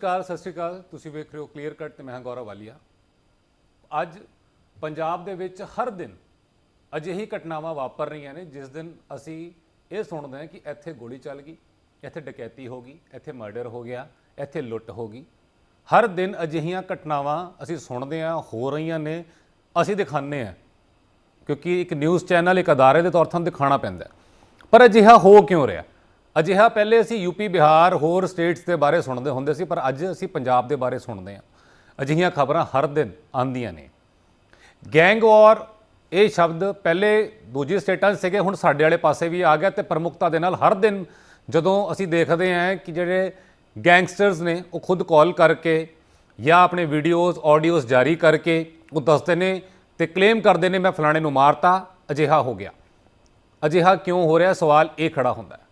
ਕਾਲ, ਸਤਿ ਸ਼੍ਰੀ ਅਕਾਲ। ਤੁਸੀਂ ਵੇਖ ਰਹੇ ਹੋ ਕਲੀਅਰ ਕੱਟ ਤੇ ਮੈਂ ਗੌਰਵ ਵਾਲੀਆ। ਅੱਜ ਪੰਜਾਬ ਦੇ ਵਿੱਚ ਹਰ ਦਿਨ ਅਜਿਹੀ ਘਟਨਾਵਾਂ ਵਾਪਰ ਰਹੀਆਂ ਨੇ, ਜਿਸ ਦਿਨ ਅਸੀਂ ਇਹ ਸੁਣਦੇ ਹਾਂ ਕਿ ਇੱਥੇ ਗੋਲੀ ਚੱਲ ਗਈ, ਇੱਥੇ ਡਕੈਤੀ ਹੋ ਗਈ, ਇੱਥੇ ਮਰਡਰ ਹੋ ਗਿਆ, ਇੱਥੇ ਲੁੱਟ ਹੋ ਗਈ। ਹਰ ਦਿਨ ਅਜਿਹੀਆਂ ਘਟਨਾਵਾਂ ਅਸੀਂ ਸੁਣਦੇ ਹਾਂ, ਹੋ ਰਹੀਆਂ ਨੇ, ਅਸੀਂ ਦਿਖਾਉਂਦੇ ਹਾਂ। ਕਿਉਂਕਿ ਇੱਕ ਨਿਊਜ਼ ਚੈਨਲ, ਇੱਕ ਅਦਾਰੇ ਦੇ ਤੌਰ ਤੇ ਦਿਖਾਉਣਾ ਪੈਂਦਾ ਪਰ ਅਜਿਹਾ ਹੋ ਕਿਉਂ ਰਿਹਾ? ਅਜਿਹਾ ਪਹਿਲੇ ਅਸੀਂ ਯੂਪੀ, ਬਿਹਾਰ, ਹੋਰ ਸਟੇਟਸ ਦੇ ਬਾਰੇ ਸੁਣਦੇ ਹੁੰਦੇ ਸੀ, ਪਰ ਅੱਜ ਅਸੀਂ ਪੰਜਾਬ ਦੇ ਬਾਰੇ ਸੁਣਦੇ ਹਾਂ। ਅਜਿਹੀਆਂ ਖਬਰਾਂ ਹਰ ਦਿਨ ਆਉਂਦੀਆਂ ਨੇ। ਗੈਂਗ ਵਾਰ, ਇਹ ਸ਼ਬਦ ਪਹਿਲੇ ਦੂਜੀ ਸਟੇਟਾਂ 'ਚ ਸੀਗੇ, ਹੁਣ ਸਾਡੇ ਵਾਲੇ ਪਾਸੇ ਵੀ ਆ ਗਿਆ ਤੇ ਪ੍ਰਮੁਖਤਾ ਦੇ ਨਾਲ ਹਰ ਦਿਨ ਜਦੋਂ ਅਸੀਂ ਦੇਖਦੇ ਹਾਂ ਕਿ ਜਿਹੜੇ ਗੈਂਗਸਟਰਸ ਨੇ, ਉਹ ਖੁਦ ਕਾਲ ਕਰਕੇ ਜਾਂ ਆਪਣੇ ਵੀਡੀਓਜ਼, ਆਡੀਓਜ਼ ਜਾਰੀ ਕਰਕੇ ਉਹ ਦੱਸਦੇ ਨੇ ਤੇ ਕਲੇਮ ਕਰਦੇ ਨੇ, ਮੈਂ ਫਲਾਣੇ ਨੂੰ ਮਾਰਤਾ, ਅਜਿਹਾ ਹੋ ਗਿਆ। ਅਜਿਹਾ ਕਿਉਂ ਹੋ ਰਿਹਾ? ਸਵਾਲ ਇਹ ਖੜਾ ਹੁੰਦਾ ਹੈ।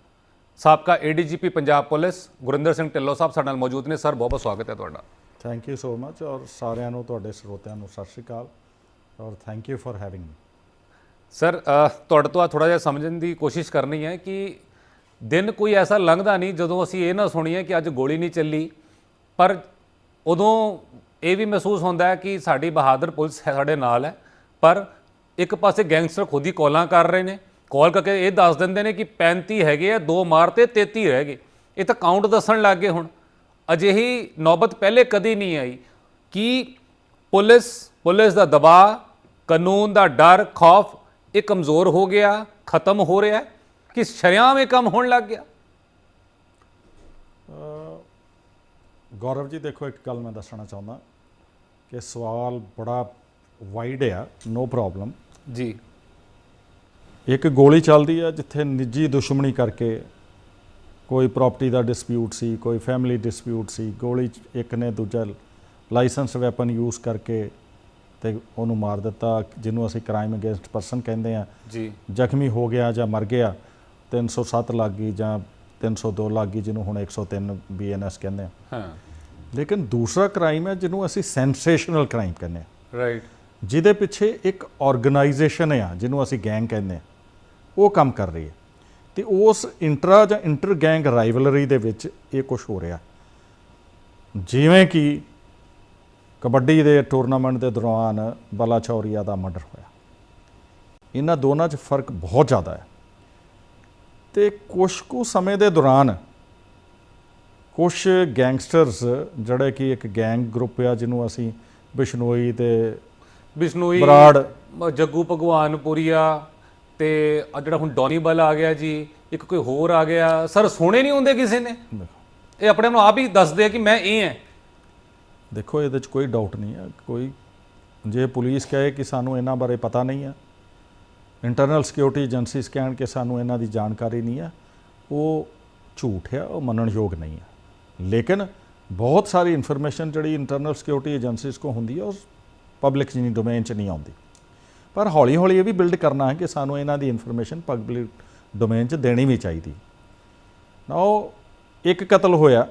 ਸਾਬਕਾ ਏਡੀਜੀਪੀ ਪੰਜਾਬ ਪੁਲਿਸ ਗੁਰਿੰਦਰ ਸਿੰਘ ਢਿੱਲੋਂ ਸਾਹਿਬ ਸਾਡੇ ਨਾਲ ਮੌਜੂਦ ਨੇ। ਸਰ ਬਹੁਤ ਬਹੁਤ ਸਵਾਗਤ ਹੈ ਤੁਹਾਡਾ। ਥੈਂਕ ਯੂ ਸੋ ਮਚ ਔਰ ਸਾਰਿਆਂ ਨੂੰ ਤੁਹਾਡੇ ਸਰੋਤਿਆਂ ਨੂੰ ਸਤਿ ਸ਼੍ਰੀ ਅਕਾਲ ਔਰ thank you for having me sir ਤੁਹਾਡੇ ਤੋਂ ਥੋੜਾ ਜਿਹਾ ਸਮਝਣ ਦੀ ਕੋਸ਼ਿਸ਼ ਕਰਨੀ ਹੈ ਕਿ ਦਿਨ ਕੋਈ ਐਸਾ ਲੰਘਦਾ ਨਹੀਂ ਜਦੋਂ ਅਸੀਂ ਇਹ ਨਾ ਸੁਣੀਏ ਕਿ ਅੱਜ ਗੋਲੀ ਨਹੀਂ ਚੱਲੀ ਪਰ ਉਦੋਂ ਇਹ ਵੀ ਮਹਿਸੂਸ ਹੁੰਦਾ ਹੈ ਕਿ ਸਾਡੀ ਬਹਾਦਰ ਪੁਲਿਸ ਸਾਡੇ ਨਾਲ ਹੈ ਪਰ ਇੱਕ ਪਾਸੇ ਗੈਂਗਸਟਰ ਖੁਦ ਹੀ ਕਾਲਾਂ ਕਰ ਰਹੇ ਨੇ ਕਾਲ ਕਰਕੇ ਇਹ ਦੱਸ ਦਿੰਦੇ ਨੇ ਕਿ 35 ਹੈਗੇ ਆ ਦੋ ਮਾਰਤੇ 33 ਰਹਿ ਗਏ। ਇਹ ਤਾਂ ਕਾਊਂਟ ਦੱਸਣ ਲੱਗ ਗਏ ਹੁਣ। ਅਜਿਹੀ ਨੌਬਤ ਪਹਿਲੇ ਕਦੀ ਨਹੀਂ ਆਈ। ਕਿ ਪੁਲਿਸ ਪੁਲਿਸ ਦਾ ਦਬਾਅ ਕਾਨੂੰਨ ਦਾ ਡਰ ਖੌਫ ਇਹ ਕਮਜ਼ੋਰ ਹੋ ਗਿਆ ਖਤਮ ਹੋ ਰਿਹਾ ਕਿ ਸ਼ਰਿਆਮ ਇਹ ਕੰਮ ਹੋਣ ਲੱਗ ਗਿਆ? ਗੌਰਵ ਜੀ ਦੇਖੋ ਇੱਕ ਗੱਲ ਮੈਂ ਦੱਸਣਾ ਚਾਹੁੰਦਾ ਕਿ ਸਵਾਲ ਬੜਾ ਵਾਈਡ ਆ ਨੋ ਪ੍ਰੋਬਲਮ ਜੀ। ਇੱਕ ਗੋਲੀ ਚੱਲਦੀ ਆ ਜਿੱਥੇ ਨਿੱਜੀ ਦੁਸ਼ਮਣੀ ਕਰਕੇ ਕੋਈ ਪ੍ਰਾਪਰਟੀ ਦਾ ਡਿਸਪਿਊਟ ਸੀ ਕੋਈ ਫੈਮਿਲੀ ਡਿਸਪਿਊਟ ਸੀ ਗੋਲੀ ਇੱਕ ਨੇ ਦੂਜਾ ਲਾਇਸੈਂਸ ਵੈਪਨ ਯੂਜ਼ ਕਰਕੇ ਤੇ ਉਹਨੂੰ ਮਾਰ ਦਿੱਤਾ ਜਿਹਨੂੰ ਅਸੀਂ ਕ੍ਰਾਈਮ ਅਗੇਂਸਟ ਪਰਸਨ ਕਹਿੰਦੇ ਆ। ਜੀ। ਜ਼ਖਮੀ ਹੋ ਗਿਆ ਜਾਂ ਮਰ ਗਿਆ 307 ਲੱਗ ਗਈ ਜਾਂ 302 ਲੱਗ ਗਈ ਜਿਹਨੂੰ ਹੁਣ 103 ਬੀਐਨਐਸ ਕਹਿੰਦੇ ਆ। ਹਾਂ। ਲੇਕਿਨ ਦੂਸਰਾ ਕ੍ਰਾਈਮ ਹੈ ਜਿਹਨੂੰ ਅਸੀਂ ਸੈਂਸੇਸ਼ਨਲ ਕ੍ਰਾਈਮ ਕਹਿੰਦੇ ਆ। ਰਾਈਟ ਜਿਹਦੇ ਪਿੱਛੇ ਇੱਕ ਆਰਗੇਨਾਈਜੇਸ਼ਨ ਆ ਜਿਹਨੂੰ ਅਸੀਂ ਗੈਂਗ ਕਹਿੰਦੇ ਆ। ਉਹ ਕੰਮ ਕਰ ਰਹੀ ਹੈ। ਤੇ ਉਸ ਇੰਟਰਾ ਜਾਂ ਇੰਟਰ ਗੈਂਗ ਰਾਈਵਲਰੀ ਦੇ ਵਿੱਚ ਇਹ ਕੁਝ ਹੋ ਰਿਹਾ। ਜਿਵੇਂ ਕਿ ਕਬੱਡੀ ਦੇ ਟੂਰਨਾਮੈਂਟ ਦੇ ਦੌਰਾਨ ਬਲਾਚੌਰੀਆ ਦਾ ਮਰਡਰ ਹੋਇਆ। ਇਹਨਾਂ ਦੋਨਾਂ 'ਚ ਫ਼ਰਕ ਬਹੁਤ ਜ਼ਿਆਦਾ ਹੈ। ਤੇ ਕੁਛ ਕੁ ਸਮੇਂ ਦੇ ਦੌਰਾਨ ਕੁਝ ਗੈਂਗਸਟਰਸ ਜਿਹੜੇ ਕਿ ਇੱਕ ਗੈਂਗ ਗਰੁੱਪ ਆ ਜਿਹਨੂੰ ਅਸੀਂ ਬਿਸ਼ਨੋਈ ਤੇ ਬਿਸ਼ਨੋਈ ਬਰਾੜ। ਜੱਗੂ ਭਗਵਾਨਪੁਰੀਆ ਤੇ ਆ ਜਿਹੜਾ ਹੁਣ ਡੌਨੀ ਬਲ ਆ ਗਿਆ ਜੀ ਇੱਕ ਕੋਈ ਹੋਰ ਆ ਗਿਆ ਸਰ ਸੋਹਣੇ ਨਹੀਂ ਹੁੰਦੇ ਕਿਸੇ ਨੇ? ਇਹ ਆਪਣੇ ਆਪ ਨੂੰ ਆਪ ਹੀ ਦੱਸਦੇ ਆ ਕਿ ਮੈਂ ਇਹ ਹਾਂ। ਦੇਖੋ ਇਹਦੇ 'ਚ ਕੋਈ ਡਾਊਟ ਨਹੀਂ ਹੈ ਕੋਈ ਜੇ ਪੁਲਿਸ ਕਹੇ ਕਿ ਸਾਨੂੰ ਇਹਨਾਂ ਬਾਰੇ ਪਤਾ ਨਹੀਂ ਹੈ ਇੰਟਰਨਲ ਸਿਕਿਉਰਿਟੀ ਏਜੰਸੀਜ਼ ਕਹਿਣ ਕਿ ਸਾਨੂੰ ਇਹਨਾਂ ਦੀ ਜਾਣਕਾਰੀ ਨਹੀਂ ਹੈ ਉਹ ਝੂਠ ਹੈ ਉਹ ਮੰਨਣਯੋਗ ਨਹੀਂ ਹੈ ਲੇਕਿਨ ਬਹੁਤ ਸਾਰੀ ਇਨਫੋਰਮੇਸ਼ਨ ਜਿਹੜੀ ਇੰਟਰਨਲ ਸਿਕਿਉਰਿਟੀ ਏਜੰਸੀਜ਼ ਕੋ ਹੁੰਦੀ ਹੈ ਉਹ ਪਬਲਿਕ ਜਿਹੀ ਡੋਮੇਨ 'ਚ ਨਹੀਂ ਆਉਂਦੀ। ਪਰ ਹੌਲੀ ਹੌਲੀ ਇਹ ਵੀ ਬਿਲਡ ਕਰਨਾ ਹੈ ਕਿ ਸਾਨੂੰ ਇਹਨਾਂ ਦੀ ਇਨਫੋਰਮੇਸ਼ਨ ਪਬਲਿਕ ਡੋਮੇਨ 'ਚ ਦੇਣੀ ਵੀ ਚਾਹੀਦੀ। ਨਾਓ ਇੱਕ ਕਤਲ ਹੋਇਆ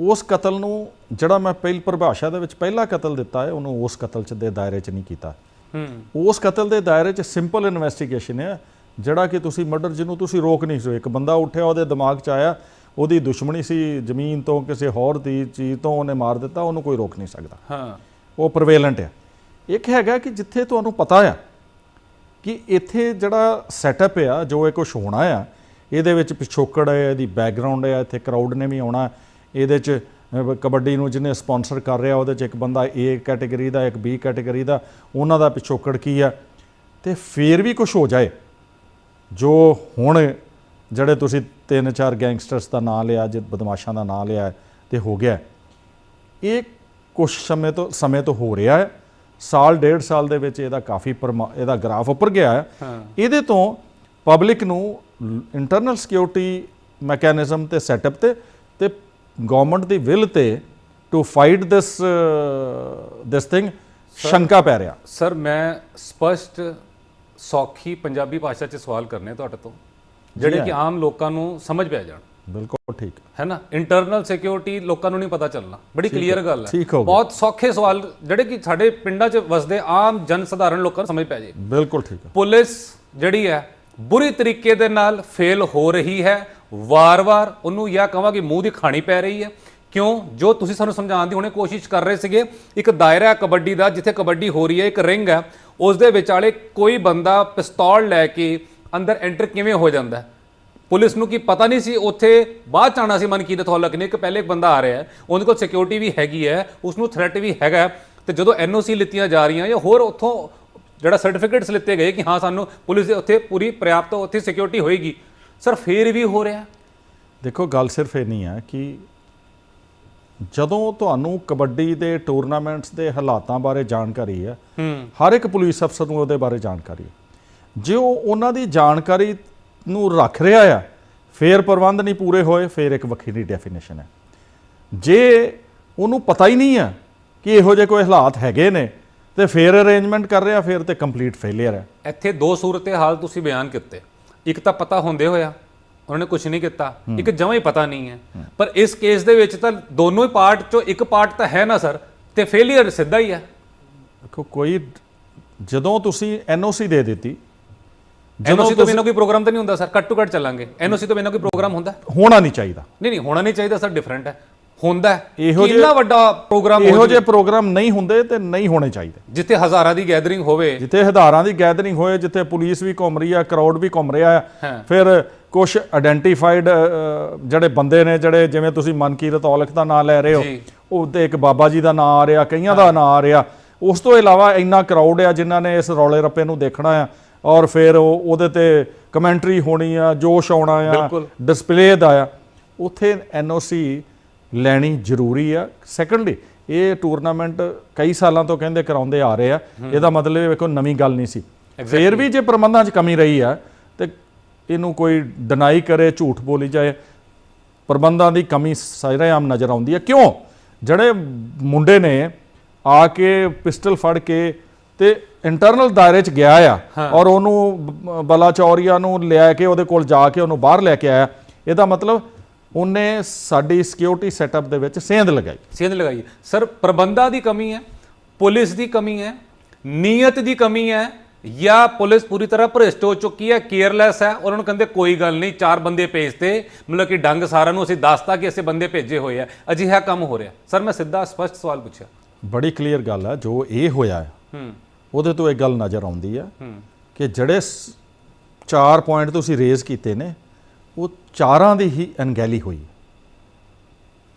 ਉਸ ਕਤਲ ਨੂੰ ਜਿਹੜਾ ਮੈਂ ਪਹਿਲ ਪਰਿਭਾਸ਼ਾ ਦੇ ਵਿੱਚ ਪਹਿਲਾ ਕਤਲ ਦਿੱਤਾ ਹੈ ਉਹਨੂੰ ਉਸ ਕਤਲ ਚ ਦੇ ਦਾਇਰੇ 'ਚ ਨਹੀਂ ਕੀਤਾ। ਹੂੰ। ਉਸ ਕਤਲ ਦੇ ਦਾਇਰੇ 'ਚ ਸਿੰਪਲ ਇਨਵੈਸਟੀਗੇਸ਼ਨ ਹੈ ਜਿਹੜਾ ਕਿ ਤੁਸੀਂ ਮਰਡਰ ਜਿਹਨੂੰ ਤੁਸੀਂ ਰੋਕ ਨਹੀਂ ਸਕਦੇ ਇੱਕ ਬੰਦਾ ਉੱਠਿਆ ਉਹਦੇ ਦਿਮਾਗ 'ਚ ਆਇਆ ਉਹਦੀ ਦੁਸ਼ਮਣੀ ਸੀ ਜ਼ਮੀਨ ਤੋਂ ਕਿਸੇ ਹੋਰ ਦੀ ਚੀਜ਼ ਤੋਂ ਉਹਨੇ ਮਾਰ ਦਿੱਤਾ ਉਹਨੂੰ ਕੋਈ ਰੋਕ ਨਹੀਂ ਸਕਦਾ। ਹਾਂ। ਉਹ ਪ੍ਰਵੇਲੈਂਟ ਹੈ। ਇੱਕ ਹੈਗਾ ਕਿ ਜਿੱਥੇ ਤੁਹਾਨੂੰ ਪਤਾ ਆ ਕਿ ਇੱਥੇ ਜਿਹੜਾ ਸੈਟਅਪ ਆ, ਜੋ ਇਹ ਕੁਝ ਹੋਣਾ ਆ, ਇਹਦੇ ਵਿੱਚ ਪਿਛੋਕੜ ਹੈ ਇਹਦੀ ਬੈਕਗ੍ਰਾਉਂਡ ਹੈ ਇੱਥੇ ਕਰਾਊਡ ਨੇ ਵੀ ਆਉਣਾ। ਇਹਦੇ 'ਚ ਕਬੱਡੀ ਨੂੰ ਜਿਹਨੇ ਸਪਾਂਸਰ ਕਰ ਰਿਹਾ, ਉਹਦੇ 'ਚ ਇੱਕ ਬੰਦਾ A ਕੈਟਾਗਰੀ ਦਾ, ਇੱਕ B ਕੈਟਾਗਰੀ ਦਾ, ਉਹਨਾਂ ਦਾ ਪਿਛੋਕੜ ਕੀ ਆ? ਤੇ ਫੇਰ ਵੀ ਕੁਝ ਹੋ ਜਾਏ। ਜੋ ਹੁਣ ਜਿਹੜੇ ਤੁਸੀਂ ਤਿੰਨ ਚਾਰ ਗੈਂਗਸਟਰਸ ਦਾ ਨਾਂ ਲਿਆ, ਜੇ ਬਦਮਾਸ਼ਾਂ ਦਾ ਨਾਂ ਲਿਆ, ਤੇ ਹੋ ਗਿਆ। ਇਹ ਕੁਝ ਸਮੇਂ ਤੋਂ ਸਮੇਂ ਤੋਂ ਹੋ ਰਿਹਾ ਹੈ। ਸਾਲ ਡੇਢ ਸਾਲ ਦੇ ਵਿੱਚ ਇਹਦਾ ਕਾਫੀ ਇਹਦਾ ਗ੍ਰਾਫ ਉੱਪਰ ਗਿਆ ਹਾਂ। ਇਹਦੇ ਤੋਂ ਪਬਲਿਕ ਨੂੰ ਇੰਟਰਨਲ ਸਿਕਿਉਰਿਟੀ ਮੈਕੈਨਿਜ਼ਮ ਤੇ ਸੈਟਅਪ ਤੇ ਤੇ ਗਵਰਨਮੈਂਟ ਦੀ ਵਿਲ ਤੇ to fight this this thing ਸ਼ੰਕਾ ਪੈ ਰਿਹਾ। ਸਰ ਮੈਂ ਸਪਸ਼ਟ ਸੌਖੀ ਪੰਜਾਬੀ ਭਾਸ਼ਾ 'ਚ ਸਵਾਲ ਕਰਨੇ ਤੁਹਾਡੇ ਤੋਂ ਜਿਹੜੇ ਕਿ ਆਮ ਲੋਕਾਂ ਨੂੰ ਸਮਝ ਪੈ ਜਾਣ। ਬਿਲਕੁਲ ਠੀਕ। ਹੈ ਨਾ? ਇੰਟਰਨਲ ਸਿਕਿਉਰਿਟੀ ਲੋਕਾਂ ਨੂੰ ਨਹੀਂ ਪਤਾ ਚੱਲਣਾ। ਬੜੀ ਕਲੀਅਰ ਗੱਲ ਹੈ। ਬਹੁਤ ਸੌਖੇ ਸਵਾਲ ਜਿਹੜੇ ਕਿ ਸਾਡੇ ਪਿੰਡਾਂ 'ਚ ਵਸਦੇ ਆਮ ਜਨ ਸਧਾਰਨ ਲੋਕਾਂ ਨੂੰ ਸਮਝ ਪੈ ਜੇ। ਬਿਲਕੁਲ ਠੀਕ ਹੈ। ਪੁਲਿਸ ਜਿਹੜੀ ਹੈ ਬੁਰੀ ਤਰੀਕੇ ਦੇ ਨਾਲ ਫੇਲ ਹੋ ਰਹੀ ਹੈ। ਵਾਰ-ਵਾਰ ਉਹਨੂੰ ਜਾਂ ਕਹਾਂ ਕਿ ਮੂੰਹ ਦੀ ਖਾਣੀ ਪੈ ਰਹੀ ਹੈ। ਕਿਉਂ? ਜੋ ਤੁਸੀਂ ਸਾਨੂੰ ਸਮਝਾਉਣ ਦੀ ਹੁਣੇ ਕੋਸ਼ਿਸ਼ ਕਰ ਰਹੇ ਸੀਗੇ ਇੱਕ ਦਾਇਰਾ ਕਬੱਡੀ ਦਾ ਜਿੱਥੇ ਕਬੱਡੀ ਹੋ ਰਹੀ ਹੈ ਇੱਕ ਰਿੰਗ ਹੈ ਉਸ ਦੇ ਵਿਚਾਲੇ ਕੋਈ ਬੰਦਾ ਪਿਸਤੌਲ ਲੈ ਕੇ ਅੰਦਰ ਐਂਟਰ ਕਿਵੇਂ ਹੋ ਜਾਂਦਾ ਹੈ? ਪੁਲਿਸ ਨੂੰ ਕੀ ਪਤਾ ਨਹੀਂ ਸੀ ਉੱਥੇ ਬਾਅਦ ਚ ਆਉਣਾ ਸੀ ਮਨਕੀਰਤ ਹੌਲਕ ਨੇ ਕਿ ਪਹਿਲੇ ਇੱਕ ਬੰਦਾ ਆ ਰਿਹਾ ਹੈ ਉਹਦੇ ਕੋਲ ਸਿਕਿਉਰਿਟੀ ਵੀ ਹੈਗੀ ਹੈ ਉਸ ਨੂੰ ਥ੍ਰੈਟ ਵੀ ਹੈਗਾ ਤੇ ਜਦੋਂ ਐਨਓਸੀ ਲਿੱਤੀਆਂ ਜਾ ਰਹੀਆਂ ਜਾਂ ਹੋਰ ਉੱਥੋਂ ਜਿਹੜਾ ਸਰਟੀਫਿਕੇਟਸ ਲਿੱਤੇ ਗਏ ਕਿ ਹਾਂ ਸਾਨੂੰ ਪੁਲਿਸ ਦੇ ਉੱਥੇ ਪੂਰੀ ਪ੍ਰਾਪਤ ਉੱਥੇ ਸਿਕਿਉਰਿਟੀ ਹੋਏਗੀ ਸਰ ਫੇਰ ਵੀ ਹੋ ਰਿਹਾ? ਦੇਖੋ ਗੱਲ ਸਿਰਫ ਇਹ ਨਹੀਂ ਹੈ ਕਿ ਜਦੋਂ ਤੁਹਾਨੂੰ ਕਬੱਡੀ ਦੇ ਟੂਰਨਾਮੈਂਟਸ ਦੇ ਹਾਲਾਤਾਂ ਬਾਰੇ ਜਾਣਕਾਰੀ ਹੈ ਹੂੰ। ਹਰ ਇੱਕ ਪੁਲਿਸ ਅਫਸਰ ਨੂੰ ਉਹਦੇ ਬਾਰੇ ਜਾਣਕਾਰੀ ਹੈ। ਜੇ ਉਹ ਉਹਨਾਂ ਦੀ ਜਾਣਕਾਰੀ ਨੂੰ ਰੱਖ ਰਿਹਾ ਆ ਫੇਰ ਪ੍ਰਬੰਧ ਨਹੀਂ ਪੂਰੇ ਹੋਏ ਫੇਰ ਇੱਕ ਵੱਖਰੀ ਡੈਫੀਨੇਸ਼ਨ ਹੈ। ਜੇ ਉਹਨੂੰ ਪਤਾ ਹੀ ਨਹੀਂ ਹੈ ਕਿ ਇਹੋ ਜਿਹੇ ਕੋਈ ਹਾਲਾਤ ਹੈਗੇ ਨੇ ਤੇ ਫੇਰ ਅਰੇਂਜਮੈਂਟ ਕਰ ਰਿਹਾ ਫੇਰ ਤੇ ਕੰਪਲੀਟ ਫੇਲਿਅਰ ਹੈ। ਇੱਥੇ ਦੋ ਸੂਰਤੇ ਹਾਲ ਤੁਸੀਂ ਬਿਆਨ ਕੀਤੇ। ਇੱਕ ਤਾਂ ਪਤਾ ਹੁੰਦੇ ਹੋਇਆ ਉਹਨਾਂ ਨੇ ਕੁਝ ਨਹੀਂ ਕੀਤਾ ਇੱਕ ਜਮਾਂ ਹੀ ਪਤਾ ਨਹੀਂ ਹੈ। ਪਰ ਇਸ ਕੇਸ ਦੇ ਵਿੱਚ ਤਾਂ ਦੋਨੋਂ ਹੀ ਪਾਰਟ ਚੋਂ ਇੱਕ ਪਾਰਟ ਤਾਂ ਹੈ ਨਾ ਸਰ ਤੇ ਫੇਲਿਅਰ ਸਿੱਧਾ ਹੀ ਹੈ। ਦੇਖੋ ਕੋਈ ਜਦੋਂ ਤੁਸੀਂ ਐਨਓਸੀ ਦੇ ਦਿੱਤੀ ਐਨਓਸੀ ਤੋਂ ਬਿਨਾਂ ਕੋਈ ਪ੍ਰੋਗਰਾਮ ਤਾਂ ਨਹੀਂ ਹੁੰਦਾ ਸਰ? ਕੱਟ ਟੂ ਕੱਟ ਚੱਲਾਂਗੇ। ਐਨਓਸੀ ਤੋਂ ਬਿਨਾਂ ਕੋਈ ਪ੍ਰੋਗਰਾਮ ਹੁੰਦਾ? ਹੋਣਾ ਨਹੀਂ ਚਾਹੀਦਾ। ਨਹੀਂ ਨਹੀਂ ਹੋਣਾ ਨਹੀਂ ਚਾਹੀਦਾ ਸਰ ਡਿਫਰੈਂਟ ਹੈ। ਹੁੰਦਾ ਇਹੋ ਕਿ ਇੰਨਾ ਵੱਡਾ ਪ੍ਰੋਗਰਾਮ ਇਹੋ ਜਿਹੇ ਪ੍ਰੋਗਰਾਮ ਨਹੀਂ ਹੁੰਦੇ ਤੇ ਨਹੀਂ ਹੋਣੇ ਚਾਹੀਦੇ। ਜਿੱਥੇ ਹਜ਼ਾਰਾਂ ਦੀ ਗੈਦਰਿੰਗ ਹੋਵੇ। ਜਿੱਥੇ ਹਜ਼ਾਰਾਂ ਦੀ ਗੈਦਰਿੰਗ ਹੋਏ ਜਿੱਥੇ ਪੁਲਿਸ ਵੀ ਘੁੰਮ ਰਹੀ ਆ ਕਰਾਊਡ ਵੀ ਘੁੰਮ ਰਿਹਾ। ਫਿਰ ਕੁਝ ਆਇਡੈਂਟੀਫਾਈਡ ਜਿਹੜੇ ਬੰਦੇ ਨੇ ਜਿਹੜੇ ਜਿਵੇਂ ਤੁਸੀਂ ਮਨਕੀਰਤ ਔਲਖ ਦਾ ਨਾਮ ਲੈ ਰਹੇ ਹੋ। ਉਹਦੇ ਇੱਕ ਬਾਬਾ ਜੀ ਦਾ ਨਾਮ ਆ ਰਿਹਾ ਕਈਆਂ ਦਾ ਨਾਮ ਆ ਰਿਹਾ। ਉਸ ਤੋਂ ਇਲਾਵਾ ਇੰਨਾ ਕਰਾਊਡ ਆ ਜਿਨ੍ਹਾਂ ਨੇ ਇਸ ਰੌਲੇ ਰੱਪੇ ਨੂੰ ਦੇਖਣਾ ਆ ਔਰ ਫਿਰ ਉਹ ਉਹਦੇ ਤੇ ਕਮੈਂਟਰੀ ਹੋਣੀ ਆ ਜੋਸ਼ ਆਉਣਾ ਆ। ਡਿਸਪਲੇ ਦਾ ਆ। ਉੱਥੇ ਐਨਓਸੀ ਲੈਣੀ ਜ਼ਰੂਰੀ ਆ। ਸੈਕੰਡਲੀ ਇਹ ਟੂਰਨਾਮੈਂਟ ਕਈ ਸਾਲਾਂ ਤੋਂ ਕਹਿੰਦੇ ਕਰਾਉਂਦੇ ਆ ਰਹੇ ਆ। ਇਹਦਾ ਮਤਲਬ ਇਹ ਵੇਖੋ ਨਵੀਂ ਗੱਲ ਨਹੀਂ ਸੀ। ਫੇਰ ਵੀ ਜੇ ਪ੍ਰਬੰਧਾਂ 'ਚ ਕਮੀ ਰਹੀ ਆ ਤੇ ਇਹਨੂੰ ਕੋਈ ਡਿਨਾਈ ਕਰੇ ਝੂਠ ਬੋਲੀ ਜਾਏ ਪ੍ਰਬੰਧਾਂ ਦੀ ਕਮੀ ਸਰੇਆਮ ਨਜ਼ਰ ਆਉਂਦੀ ਹੈ ਕਿਉਂ? ਜਿਹੜੇ ਮੁੰਡੇ ਨੇ ਆ ਕੇ ਪਿਸਟਲ ਫੜ ਕੇ ਤੇ ਇੰਟਰਨਲ ਦਾਇਰੇ 'ਚ ਗਿਆ ਆ ਔਰ ਉਹਨੂੰ ਬਲਾਚੌਰੀਆ ਨੂੰ ਲਿਆ ਕੇ ਉਹਦੇ ਕੋਲ ਜਾ ਕੇ ਉਹਨੂੰ ਬਾਹਰ ਲੈ ਕੇ ਆਇਆ। ਇਹਦਾ ਮਤਲਬ ਉਹਨੇ ਸਾਡੀ ਸਿਕਿਉਰਿਟੀ ਸੈਟਅਪ ਦੇ ਵਿੱਚ ਸੇਂਧ ਲਗਾਈ। ਸੇਧ ਲਗਾਈ। ਸਰ ਪ੍ਰਬੰਧਾਂ ਦੀ ਕਮੀ ਹੈ ਪੁਲਿਸ ਦੀ ਕਮੀ ਹੈ ਨੀਅਤ ਦੀ ਕਮੀ ਹੈ ਜਾਂ ਪੁਲਿਸ ਪੂਰੀ ਤਰ੍ਹਾਂ ਭ੍ਰਿਸ਼ਟ ਹੋ ਚੁੱਕੀ ਹੈ ਕੇਅਰਲੈਸ ਹੈ ਉਹਨਾਂ ਨੂੰ ਕਹਿੰਦੇ ਕੋਈ ਗੱਲ ਨਹੀਂ ਚਾਰ ਬੰਦੇ ਭੇਜਤੇ ਮਤਲਬ ਕਿ ਡੰਗ ਸਾਰਿਆਂ ਨੂੰ ਅਸੀਂ ਦੱਸਤਾ ਕਿ ਅਸੀਂ ਬੰਦੇ ਭੇਜੇ ਹੋਏ ਆ ਅਜਿਹਾ ਕੰਮ ਹੋ ਰਿਹਾ। ਸਰ ਮੈਂ ਸਿੱਧਾ ਸਪਸ਼ਟ ਸਵਾਲ ਪੁੱਛਿਆ। ਬੜੀ ਕਲੀਅਰ ਗੱਲ ਹੈ ਜੋ ਇਹ ਹੋਇਆ ਹੈ ਹੂੰ। ਉਹਦੇ ਤੋਂ ਇਹ ਗੱਲ ਨਜ਼ਰ ਆਉਂਦੀ ਆ ਕਿ ਜਿਹੜੇ ਚਾਰ ਪੁਆਇੰਟ ਤੁਸੀਂ ਰੇਜ਼ ਕੀਤੇ ਨੇ ਉਹ ਚਾਰਾਂ ਦੀ ਹੀ ਅਣਗਹਿਲੀ ਹੋਈ।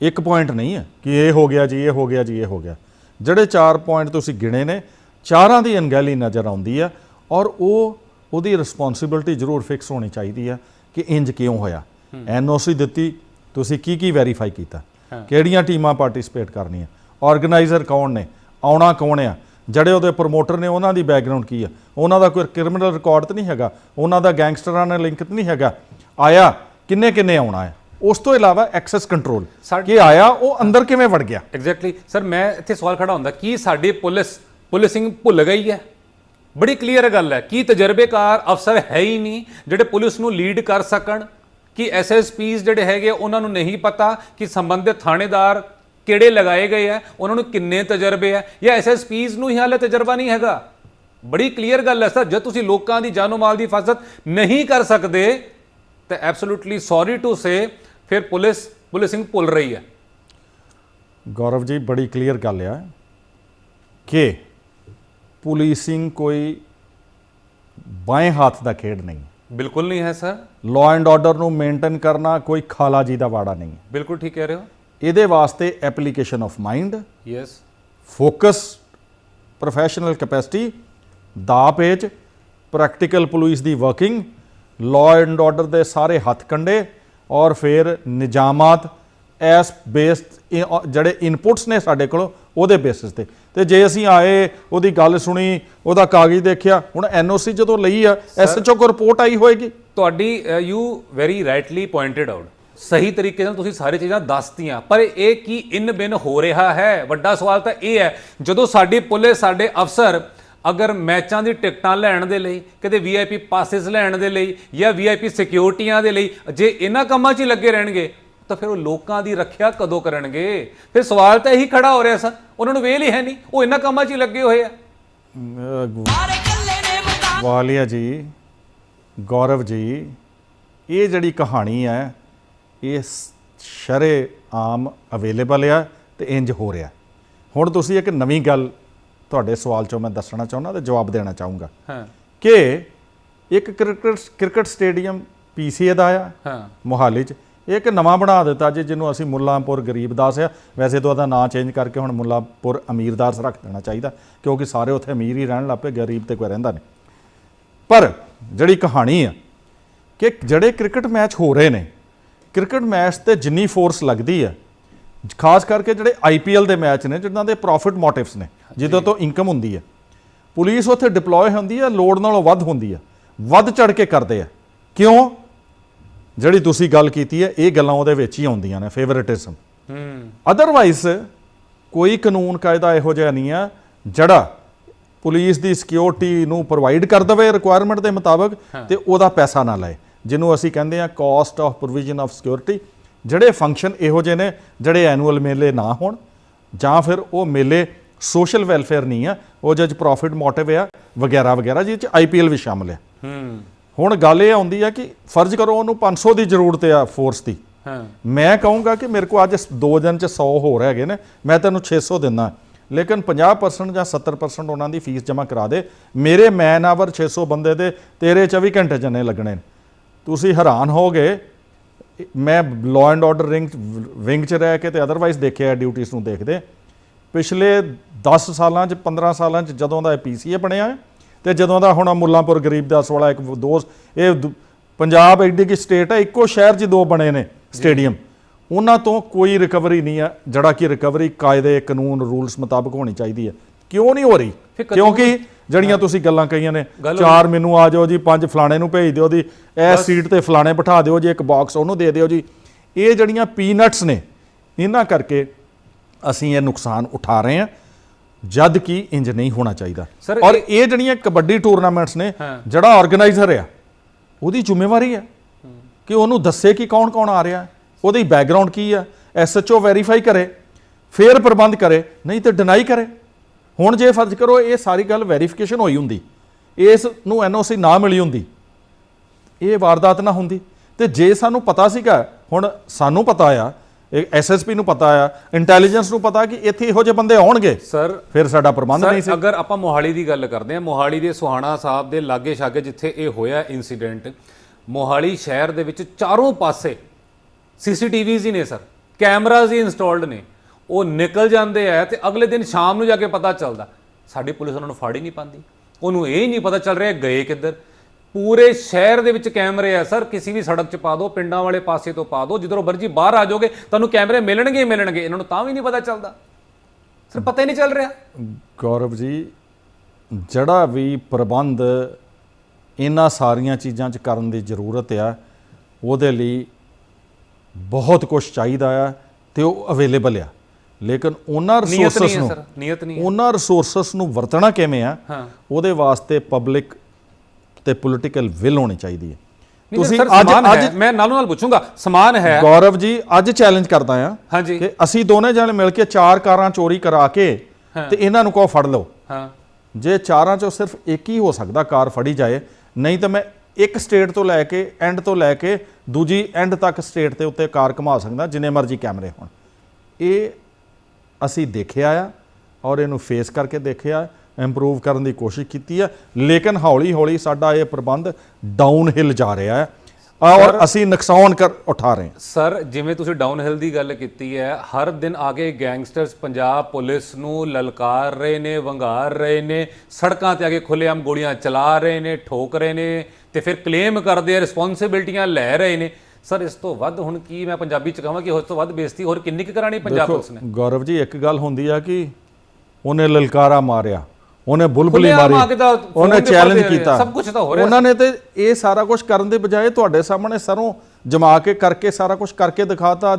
ਇੱਕ ਪੁਆਇੰਟ ਨਹੀਂ ਹੈ ਕਿ ਇਹ ਹੋ ਗਿਆ ਜੀ ਇਹ ਹੋ ਗਿਆ ਜੀ ਇਹ ਹੋ ਗਿਆ। ਜਿਹੜੇ ਚਾਰ ਪੁਆਇੰਟ ਤੁਸੀਂ ਗਿਣੇ ਨੇ ਚਾਰਾਂ ਦੀ ਅਣਗਹਿਲੀ ਨਜ਼ਰ ਆਉਂਦੀ ਆ ਔਰ ਉਹ ਉਹਦੀ ਰਿਸਪੌਂਸਿਬਿਲਟੀ ਜ਼ਰੂਰ ਫਿਕਸ ਹੋਣੀ ਚਾਹੀਦੀ ਆ ਕਿ ਇੰਜ ਕਿਉਂ ਹੋਇਆ। ਐਨਓਸੀ ਦਿੱਤੀ ਤੁਸੀਂ ਕੀ ਕੀ ਵੈਰੀਫਾਈ ਕੀਤਾ? ਕਿਹੜੀਆਂ ਟੀਮਾਂ ਪਾਰਟਿਸਿਪੇਟ ਕਰਨੀਆਂ? ਆਰਗੇਨਾਈਜ਼ਰ ਕੌਣ ਨੇ? ਆਉਣਾ ਕੌਣ ਆ? ਜਿਹੜੇ ਉਹਦੇ ਪ੍ਰੋਮੋਟਰ ਨੇ ਉਹਨਾਂ ਦੀ ਬੈਕਗ੍ਰਾਉਂਡ ਕੀ ਆ? ਉਹਨਾਂ ਦਾ ਕੋਈ ਕ੍ਰਿਮੀਨਲ ਰਿਕਾਰਡ ਤਾਂ ਨਹੀਂ ਹੈਗਾ? ਉਹਨਾਂ ਦਾ ਗੈਂਗਸਟਰਾਂ ਨਾਲ ਲਿੰਕ ਤਾਂ ਨਹੀਂ ਹੈਗਾ? ਆਇਆ ਕਿੰਨੇ ਕਿੰਨੇ ਆਉਣਾ ਹੈ? ਉਸ ਤੋਂ ਇਲਾਵਾ ਐਕਸੈਸ ਕੰਟਰੋਲ ਕਿ ਆਇਆ ਉਹ ਅੰਦਰ ਕਿਵੇਂ ਵੜ ਗਿਆ? ਐਗਜ਼ੈਕਟਲੀ ਸਰ ਮੈਂ ਇੱਥੇ ਸਵਾਲ ਖੜਾ ਹੁੰਦਾ ਕੀ ਸਾਡੀ ਪੁਲਿਸ ਪੁਲਿਸਿੰਗ ਭੁੱਲ ਗਈ ਹੈ? ਬੜੀ ਕਲੀਅਰ ਗੱਲ ਹੈ। ਕੀ ਤਜਰਬੇਕਾਰ ਅਫਸਰ ਹੈ ਹੀ ਨਹੀਂ ਜਿਹੜੇ ਪੁਲਿਸ ਨੂੰ ਲੀਡ ਕਰ ਸਕਣ? ਕਿ ਐਸਐਸਪੀਸ ਜਿਹੜੇ ਹੈਗੇ ਉਹਨਾਂ ਨੂੰ ਨਹੀਂ ਪਤਾ ਕਿ ਸੰਬੰਧਿਤ ਥਾਣੇਦਾਰ ਕਿਹੜੇ ਲਗਾਏ ਗਏ ਆ ਉਹਨਾਂ ਨੂੰ ਕਿੰਨੇ ਤਜਰਬੇ ਆ? ਜਾਂ ਐਸਐਸਪੀਸ ਨੂੰ ਹੀ ਹਾਲੇ ਤਜਰਬਾ ਨਹੀਂ ਹੈਗਾ? ਬੜੀ ਕਲੀਅਰ ਗੱਲ ਹੈ ਸਰ ਜਦ ਤੁਸੀਂ ਲੋਕਾਂ ਦੀ ਜਾਨੋ ਮਾਲ ਦੀ ਹਿਫਾਜ਼ਤ ਨਹੀਂ ਕਰ ਸਕਦੇ ਤਾਂ ਐਬਸੋਲੂਟਲੀ ਸੌਰੀ ਟੂ ਸੇ ਫਿਰ ਪੁਲਿਸ ਪੁਲਿਸਿੰਗ ਭੁੱਲ ਰਹੀ ਹੈ। ਗੌਰਵ ਜੀ ਬੜੀ ਕਲੀਅਰ ਗੱਲ ਆ ਕਿ ਪੁਲਿਸਿੰਗ ਕੋਈ ਬਾएं ਹੱਥ ਦਾ ਖੇਡ ਨਹੀਂ। ਬਿਲਕੁਲ ਨਹੀਂ ਹੈ ਸਰ। ਲਾਅ ਐਂਡ ਆਰਡਰ ਨੂੰ ਮੇਨਟੇਨ ਕਰਨਾ ਕੋਈ ਖਾਲਾ ਜੀ ਦਾ ਵਾੜਾ ਨਹੀਂ। ਬਿਲਕੁਲ ਠੀਕ ਕਹਿ ਰਹੇ ਹੋ। ਇਹਦੇ ਵਾਸਤੇ application of mind yes focus professional capacity the page practical police ਦੀ ਵਰਕਿੰਗ ਲਾਅ ਐਂਡ ਆਰਡਰ ਦੇ ਸਾਰੇ ਹੱਥ ਕੰਡੇ ਔਰ ਫਿਰ ਨਿਜ਼ਾਮਾਤ ਐਸ ਬੇਸਡ ਜਿਹੜੇ ਇਨਪੁਟਸ ਨੇ ਸਾਡੇ ਕੋਲ ਉਹਦੇ ਬੇਸਿਸ ਤੇ। ਤੇ ਜੇ ਅਸੀਂ ਆਏ ਉਹਦੀ ਗੱਲ ਸੁਣੀ ਉਹਦਾ ਕਾਗਜ਼ ਦੇਖਿਆ ਹੁਣ ਐਨਓਸੀ ਜਦੋਂ ਲਈ ਆ ਐਸਐਚਓ ਕੋ ਰਿਪੋਰਟ ਆਈ ਹੋਏਗੀ। ਤੁਹਾਡੀ you very rightly pointed out ਸਹੀ ਤਰੀਕੇ ਨਾਲ ਤੁਸੀਂ ਸਾਰੀ ਚੀਜ਼ਾਂ ਦੱਸਤੀਆਂ। ਪਰ ਇਹ ਕੀ ਇਨ ਬਿਨ ਹੋ ਰਿਹਾ ਹੈ? ਵੱਡਾ ਸਵਾਲ ਤਾਂ ਇਹ ਹੈ, ਜਦੋਂ ਸਾਡੀ ਪੁਲਿਸ, ਸਾਡੇ ਅਫਸਰ ਅਗਰ ਮੈਚਾਂ ਦੀ ਟਿਕਟਾਂ ਲੈਣ ਦੇ ਲਈ, ਕਿਤੇ ਵੀਆਈਪੀ ਪਾਸਿਸ ਲੈਣ ਦੇ ਲਈ ਜਾਂ ਵੀਆਈਪੀ ਸਿਕਿਉਰਿਟੀਆਂ ਦੇ ਲਈ ਜੇ ਇਹਨਾਂ ਕੰਮਾਂ 'ਚ ਹੀ ਲੱਗੇ ਰਹਿਣਗੇ, ਤਾਂ ਫਿਰ ਉਹ ਲੋਕਾਂ ਦੀ ਰੱਖਿਆ ਕਦੋਂ ਕਰਨਗੇ? ਫਿਰ ਸਵਾਲ ਤਾਂ ਇਹੀ ਖੜਾ ਹੋ ਰਿਹਾ ਸਰ। ਉਹਨਾਂ ਨੂੰ ਵੇਲ ਹੀ ਹੈ ਨਹੀਂ। ਉਹ ਇਹਨਾਂ ਕੰਮਾਂ 'ਚ ਹੀ ਲੱਗੇ ਹੋਏ ਆ। ਵਾਲੀਆ ਜੀ, ਗੌਰਵ ਜੀ, ਇਹ ਜਿਹੜੀ ਕਹਾਣੀ ਹੈ ਇਹ ਸ਼ਰੇ ਆਮ ਅਵੇਲੇਬਲ ਆ ਤੇ ਇੰਜ ਹੋ ਰਿਹਾ। ਹੁਣ ਤੁਸੀਂ ਇੱਕ ਨਵੀਂ ਗੱਲ ਤੁਹਾਡੇ ਸਵਾਲ ਚੋਂ ਮੈਂ ਦੱਸਣਾ ਚਾਹੁੰਦਾ ਤੇ ਜਵਾਬ ਦੇਣਾ ਚਾਹੂੰਗਾ। ਹਾਂ। ਕਿ ਇੱਕ ਕ੍ਰਿਕਟ ਕ੍ਰਿਕਟ ਸਟੇਡੀਅਮ ਪੀਸੀਏ ਦਾ ਆ ਹਾਂ। ਮੋਹਾਲੀ 'ਚ। ਇੱਕ ਨਵਾਂ ਬਣਾ ਦਿੱਤਾ ਜੀ ਜਿਹਨੂੰ ਅਸੀਂ ਮੁੱਲਾਂਪੁਰ ਗਰੀਬਦਾਸ ਆ। ਵੈਸੇ ਤਾਂ ਉਹਦਾ ਨਾਂ ਚੇਂਜ ਕਰਕੇ ਹੁਣ ਮੁੱਲਾਂਪੁਰ ਅਮੀਰਦਾਸ ਰੱਖ ਦੇਣਾ ਚਾਹੀਦਾ ਕਿਉਂਕਿ ਸਾਰੇ ਉੱਥੇ ਅਮੀਰ ਹੀ ਰਹਿਣ ਲੱਪੇ ਗਰੀਬ ਤੇ ਕੋਈ ਰਹਿੰਦਾ ਨਹੀਂ। ਪਰ ਜਿਹੜੀ ਕਹਾਣੀ ਆ ਕਿ ਜਿਹੜੇ ਕ੍ਰਿਕਟ ਮੈਚ ਹੋ ਰਹੇ ਨੇ ਕ੍ਰਿਕਟ ਮੈਚ ਤੇ ਜਿੰਨੀ ਫੋਰਸ ਲੱਗਦੀ ਆ ਖਾਸ ਕਰਕੇ ਜਿਹੜੇ ਆਈਪੀਐਲ ਦੇ ਮੈਚ ਨੇ ਜਿਨ੍ਹਾਂ ਦੇ ਪ੍ਰੋਫਿਟ ਮੋਟਿਵਸ ਨੇ ਜਿਹਦੇ ਤੋਂ ਇਨਕਮ ਹੁੰਦੀ ਹੈ ਪੁਲਿਸ ਉੱਥੇ ਡਿਪਲੋਏ ਹੁੰਦੀ ਹੈ ਲੋੜ ਨਾਲੋਂ ਵੱਧ ਹੁੰਦੀ ਹੈ ਵੱਧ ਚੜ ਕੇ ਕਰਦੇ ਆ। ਕਿਉਂ? ਜਿਹੜੀ ਤੁਸੀਂ ਗੱਲ ਕੀਤੀ ਹੈ ਇਹ ਗੱਲਾਂ ਉਹਦੇ ਵਿੱਚ ਹੀ ਆਉਂਦੀਆਂ ਨੇ ਫੇਵਰਿਟਿਜ਼ਮ ਹੂੰ। ਅਦਰਵਾਈਜ਼ ਕੋਈ ਕਾਨੂੰਨ ਕਾਇਦਾ ਇਹੋ ਜਿਹਾ ਨਹੀਂ ਆ ਜਿਹੜਾ ਪੁਲਿਸ ਦੀ ਸਿਕਿਉਰਿਟੀ ਨੂੰ ਪ੍ਰੋਵਾਈਡ ਕਰ ਦਵੇ ਰਿਕੁਆਇਰਮੈਂਟ ਦੇ ਮੁਤਾਬਕ ਤੇ ਉਹਦਾ ਪੈਸਾ ਨਾ ਲਏ। ਜਿਹਨੂੰ ਅਸੀਂ ਕਹਿੰਦੇ ਆ cost of provision of security ਜਿਹੜੇ ਫੰਕਸ਼ਨ ਇਹੋ ਜਿਹੇ ਨੇ ਜਿਹੜੇ ਐਨੂਅਲ ਮੇਲੇ ਨਾ ਹੋਣ ਜਾਂ ਫਿਰ ਉਹ ਮੇਲੇ ਸੋਸ਼ਲ ਵੈਲਫੇਅਰ ਨਹੀਂ ਆ ਉਹ ਜੱਜ ਪ੍ਰੋਫਿਟ ਮੋਟਿਵ ਆ ਵਗੈਰਾ ਵਗੈਰਾ ਜਿਹਦੇ ਚ ਆਈਪੀਐਲ ਵੀ ਸ਼ਾਮਲ ਆ। ਹੂੰ। ਹੁਣ ਗੱਲ ਇਹ ਆਉਂਦੀ ਆ ਕਿ ਫਰਜ਼ ਕਰੋ ਉਹਨੂੰ 500 ਦੀ ਜ਼ਰੂਰਤ ਆ ਫੋਰਸ ਦੀ। ਹਾਂ। ਮੈਂ ਕਹੂੰਗਾ ਕਿ ਮੇਰੇ ਕੋਲ ਅੱਜ 2 ਦਿਨ ਚ 100 ਹੋਰ ਹੈਗੇ ਨੇ ਮੈਂ ਤੈਨੂੰ 600 ਦਿੰਦਾ। ਲੇਕਿਨ 50% ਜਾਂ 70% ਉਹਨਾਂ ਦੀ ਫੀਸ ਜਮ੍ਹਾਂ ਕਰਾ ਦੇ। ਮੇਰੇ ਮੈਨ ਆਵਰ 600 ਬੰਦੇ ਦੇ ਤੇਰੇ 24 ਘੰਟੇ ਜੰਨੇ ਲੱਗਣੇ ਨੇ। ਤੁਸੀਂ ਹੈਰਾਨ ਹੋਗੇ ਮੈਂ law and order ring wing ਚ ਰਹਿ ਕੇ ਤੇ ਅਦਰਵਾਈਜ਼ ਦੇਖਿਆ ਡਿਊਟੀਆਂ ਨੂੰ ਦੇਖਦੇ। ਪਿਛਲੇ 10 ਸਾਲਾਂ ਚ 15 ਸਾਲਾਂ ਚ ਜਦੋਂ ਦਾ ਪੀਸੀਏ ਬਣਿਆ ਹੈ ਤੇ ਜਦੋਂ ਦਾ ਹੁਣ ਮੁੱਲਾਂਪੁਰ ਗਰੀਬਦਾਸ ਵਾਲਾ ਇੱਕ ਦੋਸਤ, ਇਹ ਦੂ- ਪੰਜਾਬ ਐਡੀ ਕੀ ਸਟੇਟ ਹੈ, ਇੱਕੋ ਸ਼ਹਿਰ 'ਚ ਦੋ ਬਣੇ ਨੇ ਸਟੇਡੀਅਮ ਉਹਨਾਂ ਤੋਂ ਕੋਈ ਰਿਕਵਰੀ ਨਹੀਂ ਹੈ, ਜਿਹੜਾ ਕਿ ਰਿਕਵਰੀ ਕਾਇਦੇ, ਕਾਨੂੰਨ ਰੂਲਸ ਮੁਤਾਬਕ ਹੋਣੀ ਚਾਹੀਦੀ ਹੈ। ਕਿਉਂ ਨਹੀਂ ਹੋ ਰਹੀ? ਕਿਉਂਕਿ ਜਿਹੜੀਆਂ ਤੁਸੀਂ ਗੱਲਾਂ ਕਹੀਆਂ ਨੇ ਚਾਰ ਮੈਨੂੰ ਆ ਜਾਓ ਜੀ ਪੰਜ ਫਲਾਣੇ ਨੂੰ ਭੇਜ ਦਿਓ ਜੀ ਇਹ ਸੀਟ ਤੇ ਫਲਾਣੇ ਬਿਠਾ ਦਿਓ ਜੀ ਇੱਕ ਬਾਕਸ ਉਹਨੂੰ ਦੇ ਦਿਓ ਜੀ। ਇਹ ਜਿਹੜੀਆਂ ਪੀਨਟਸ ਨੇ ਇਹਨਾਂ ਕਰਕੇ ਅਸੀਂ ਇਹ ਨੁਕਸਾਨ ਉਠਾ ਰਹੇ ਹਾਂ ਜਦ ਕਿ ਇੰਜ ਨਹੀਂ ਹੋਣਾ ਚਾਹੀਦਾ। ਔਰ ਇਹ ਜਿਹੜੀਆਂ ਕਬੱਡੀ ਟੂਰਨਾਮੈਂਟਸ ਨੇ। ਜਿਹੜਾ ਆਰਗੇਨਾਈਜ਼ਰ ਆ ਉਹਦੀ ਜ਼ਿੰਮੇਵਾਰੀ ਹੈ। ਕਿ ਉਹਨੂੰ ਦੱਸੇ ਕਿ ਕੌਣ ਕੌਣ ਆ ਰਿਹਾ। ਉਹਦੀ ਬੈਕਗ੍ਰਾਉਂਡ ਕੀ ਆ? ਐਸਐਚਓ ਵੈਰੀਫਾਈ ਕਰੇ ਫੇਰ ਪ੍ਰਬੰਧ ਕਰੇ ਨਹੀਂ ਤੇ ਡਿਨਾਈ ਕਰੇ। ਹੁਣ ਜੇ ਫਰਜ਼ ਕਰੋ ਇਹ ਸਾਰੀ ਗੱਲ ਵੈਰੀਫਿਕੇਸ਼ਨ ਹੋਈ ਹੁੰਦੀ ਇਸ ਨੂੰ ਐਨਓਸੀ ਨਾ ਮਿਲੀ ਹੁੰਦੀ ਇਹ ਵਾਰਦਾਤ ਨਾ ਹੁੰਦੀ ਤੇ ਜੇ ਸਾਨੂੰ ਪਤਾ ਸੀਗਾ ਹੁਣ ਸਾਨੂੰ ਪਤਾ ਆ ਐਸਐਸਪੀ ਨੂੰ ਪਤਾ ਆ ਇੰਟੈਲੀਜੈਂਸ ਨੂੰ ਪਤਾ ਕਿ ਇੱਥੇ ਇਹੋ ਜਿਹੇ ਬੰਦੇ ਆਉਣਗੇ ਸਰ ਫਿਰ ਸਾਡਾ ਪ੍ਰਬੰਧ ਨਹੀਂ ਸੀ। ਅਗਰ ਆਪਾਂ ਮੋਹਾਲੀ ਦੀ ਗੱਲ ਕਰਦੇ ਹਾਂ ਮੋਹਾਲੀ ਦੇ ਸੁਹਾਣਾ ਸਾਹਿਬ ਦੇ ਲਾਗੇ ਛਾਗੇ ਜਿੱਥੇ ਇਹ ਹੋਇਆ ਇਨਸੀਡੈਂਟ ਮੋਹਾਲੀ ਸ਼ਹਿਰ ਦੇ ਵਿੱਚ ਚਾਰੋਂ ਪਾਸੇ ਸੀਸੀਟੀਵੀਜ਼ ਹੀ ਨੇ ਸਰ। ਕੈਮਰਾਜ਼ ਹੀ ਇੰਸਟਾਲਡ ਨੇ। ਉਹ ਨਿਕਲ ਜਾਂਦੇ ਆ ਤੇ ਅਗਲੇ ਦਿਨ ਸ਼ਾਮ ਨੂੰ ਜਾ ਕੇ ਪਤਾ ਚੱਲਦਾ। ਸਾਡੀ ਪੁਲਿਸ ਉਹਨਾਂ ਨੂੰ ਫੜ ਹੀ ਨਹੀਂ ਪਾਉਂਦੀ ਉਹਨੂੰ ਇਹ ਹੀ ਨਹੀਂ ਪਤਾ ਚੱਲ ਰਿਹਾ ਗਏ ਕਿੱਧਰ। ਪੂਰੇ ਸ਼ਹਿਰ ਦੇ ਵਿੱਚ ਕੈਮਰੇ ਆ, ਸਰ। ਕਿਸੇ ਵੀ ਸੜਕ 'ਚ ਪਾ ਦਿਓ ਪਿੰਡਾਂ ਵਾਲੇ ਪਾਸੇ ਤੋਂ ਪਾ ਦਿਓ ਜਿੱਧਰੋਂ ਮਰਜ਼ੀ ਬਾਹਰ ਆ ਜਾਓਗੇ, ਤੁਹਾਨੂੰ ਕੈਮਰੇ ਮਿਲਣਗੇ ਹੀ ਮਿਲਣਗੇ। ਇਹਨਾਂ ਨੂੰ ਤਾਂ ਵੀ ਨਹੀਂ ਪਤਾ ਚੱਲਦਾ। ਸਰ, ਪਤਾ ਹੀ ਨਹੀਂ ਚੱਲ ਰਿਹਾ। ਗੌਰਵ ਜੀ, ਜਿਹੜਾ ਵੀ ਪ੍ਰਬੰਧ ਇਹਨਾਂ ਸਾਰੀਆਂ ਚੀਜ਼ਾਂ 'ਚ ਕਰਨ ਦੀ ਜ਼ਰੂਰਤ ਆ, ਉਹਦੇ ਲਈ ਬਹੁਤ ਕੁਝ ਚਾਹੀਦਾ ਆ ਤੇ ਉਹ ਅਵੇਲੇਬਲ ਆ। ਲੇਕਿਨ ਉਹਨਾਂ ਰਿਸੋਰਸਸ ਨੂੰ ਨੀਅਤ ਨਹੀਂ ਉਹਨਾਂ ਰਿਸੋਰਸਸ ਨੂੰ ਵਰਤਣਾ ਕਿਵੇਂ ਆ ਉਹਦੇ ਵਾਸਤੇ ਪਬਲਿਕ ਤੇ ਪੋਲੀਟੀਕਲ ਵਿਲ ਹੋਣੀ ਚਾਹੀਦੀ ਹੈ। ਤੁਸੀਂ ਅੱਜ ਅੱਜ ਮੈਂ ਨਾਲੋਂ ਨਾਲ ਪੁੱਛੂੰਗਾ ਸਮਾਨ ਹੈ। ਗੌਰਵ ਜੀ ਅੱਜ ਚੈਲੰਜ ਕਰਦਾ ਆ ਹਾਂਜੀ। ਕਿ ਅਸੀਂ ਦੋਨੇ ਜਣੇ ਮਿਲ ਕੇ ਚਾਰ ਕਾਰਾਂ ਚੋਰੀ ਕਰਾ ਕੇ ਤੇ ਇਹਨਾਂ ਨੂੰ ਕਹੋ ਫੜ ਲਓ। ਹਾਂ। ਜੇ ਚਾਰਾਂ ਚੋਂ ਸਿਰਫ ਇੱਕ ਹੀ ਹੋ ਸਕਦਾ ਕਾਰ ਫੜੀ ਜਾਏ ਨਹੀਂ ਤਾਂ ਮੈਂ ਇੱਕ ਸਟੇਟ ਤੋਂ ਲੈ ਕੇ ਐਂਡ ਤੋਂ ਲੈ ਕੇ ਦੂਜੀ ਐਂਡ ਤੱਕ ਸਟੇਟ ਦੇ ਉੱਤੇ ਕਾਰ ਘੁਮਾ ਸਕਦਾ ਜਿੰਨੇ ਮਰਜ਼ੀ ਕੈਮਰੇ ਹੋਣ। ਇਹ ਅਸੀਂ ਦੇਖਿਆ ਆ ਔਰ ਇਹਨੂੰ ਫੇਸ ਕਰਕੇ ਦੇਖਿਆ ਇੰਪਰੂਵ ਕਰਨ ਦੀ ਕੋਸ਼ਿਸ਼ ਕੀਤੀ ਆ। ਲੇਕਿਨ ਹੌਲੀ ਹੌਲੀ ਸਾਡਾ ਇਹ ਪ੍ਰਬੰਧ ਡਾਊਨ ਹਿਲ ਜਾ ਰਿਹਾ ਹੈ। ਔਰ ਅਸੀਂ ਨੁਕਸਾਨ ਕਰ ਉਠਾ ਰਹੇ ਹਾਂ। ਸਰ ਜਿਵੇਂ ਤੁਸੀਂ ਡਾਊਨ ਹਿਲ ਦੀ ਗੱਲ ਕੀਤੀ ਹੈ ਹਰ ਦਿਨ ਆਗੇ ਗੈਂਗਸਟਰਸ ਪੰਜਾਬ ਪੁਲਿਸ ਨੂੰ ਲਲਕਾਰ ਰਹੇ ਨੇ ਵੰਗਾਰ ਰਹੇ ਨੇ ਸੜਕਾਂ ਤੇ ਆ ਕੇ ਖੁੱਲੇਆਮ ਗੋਲੀਆਂ ਚਲਾ ਰਹੇ ਨੇ ਠੋਕ ਰਹੇ ਨੇ ਤੇ ਫਿਰ ਕਲੇਮ ਕਰਦੇ ਆ ਰਿਸਪੌਂਸਿਬਿਲਟੀਆਂ ਲੈ ਰਹੇ ਨੇ। ਸਰ ਇਸ ਤੋਂ ਵੱਧ ਹੁਣ ਕੀ ਮੈਂ ਪੰਜਾਬੀ ਚ ਕਹਾਂ ਕਿ ਉਸ ਤੋਂ ਵੱਧ ਬੇਇੱਜ਼ਤੀ ਹੋਰ ਕਿੰਨੀ ਕੁ ਕਰਾਣੀ ਪੰਜਾਬ ਪੁਲਿਸ ਨੇ? ਗੌਰਵ ਜੀ ਇੱਕ ਗੱਲ ਹੁੰਦੀ ਆ ਕਿ ਉਹਨੇ ਲਲਕਾਰਾ ਮਾਰਿਆ ਉਹਨੇ ਬੁਲਬੁਲੀ ਮਾਰੀ ਉਹਨੇ ਚੈਲੰਜ ਕੀਤਾ। ਸਭ ਕੁਛ ਤਾਂ ਹੋ ਰਿਹਾ। ਉਹਨਾਂ ਨੇ ਤੇ ਇਹ ਸਾਰਾ ਕੁਝ ਕਰਨ ਦੇ ਬਜਾਏ ਤੁਹਾਡੇ ਸਾਹਮਣੇ ਸਰੋਂ ਜਮਾ ਕੇ ਕਰਕੇ ਸਾਰਾ ਕੁਝ ਕਰਕੇ ਦਿਖਾਤਾ।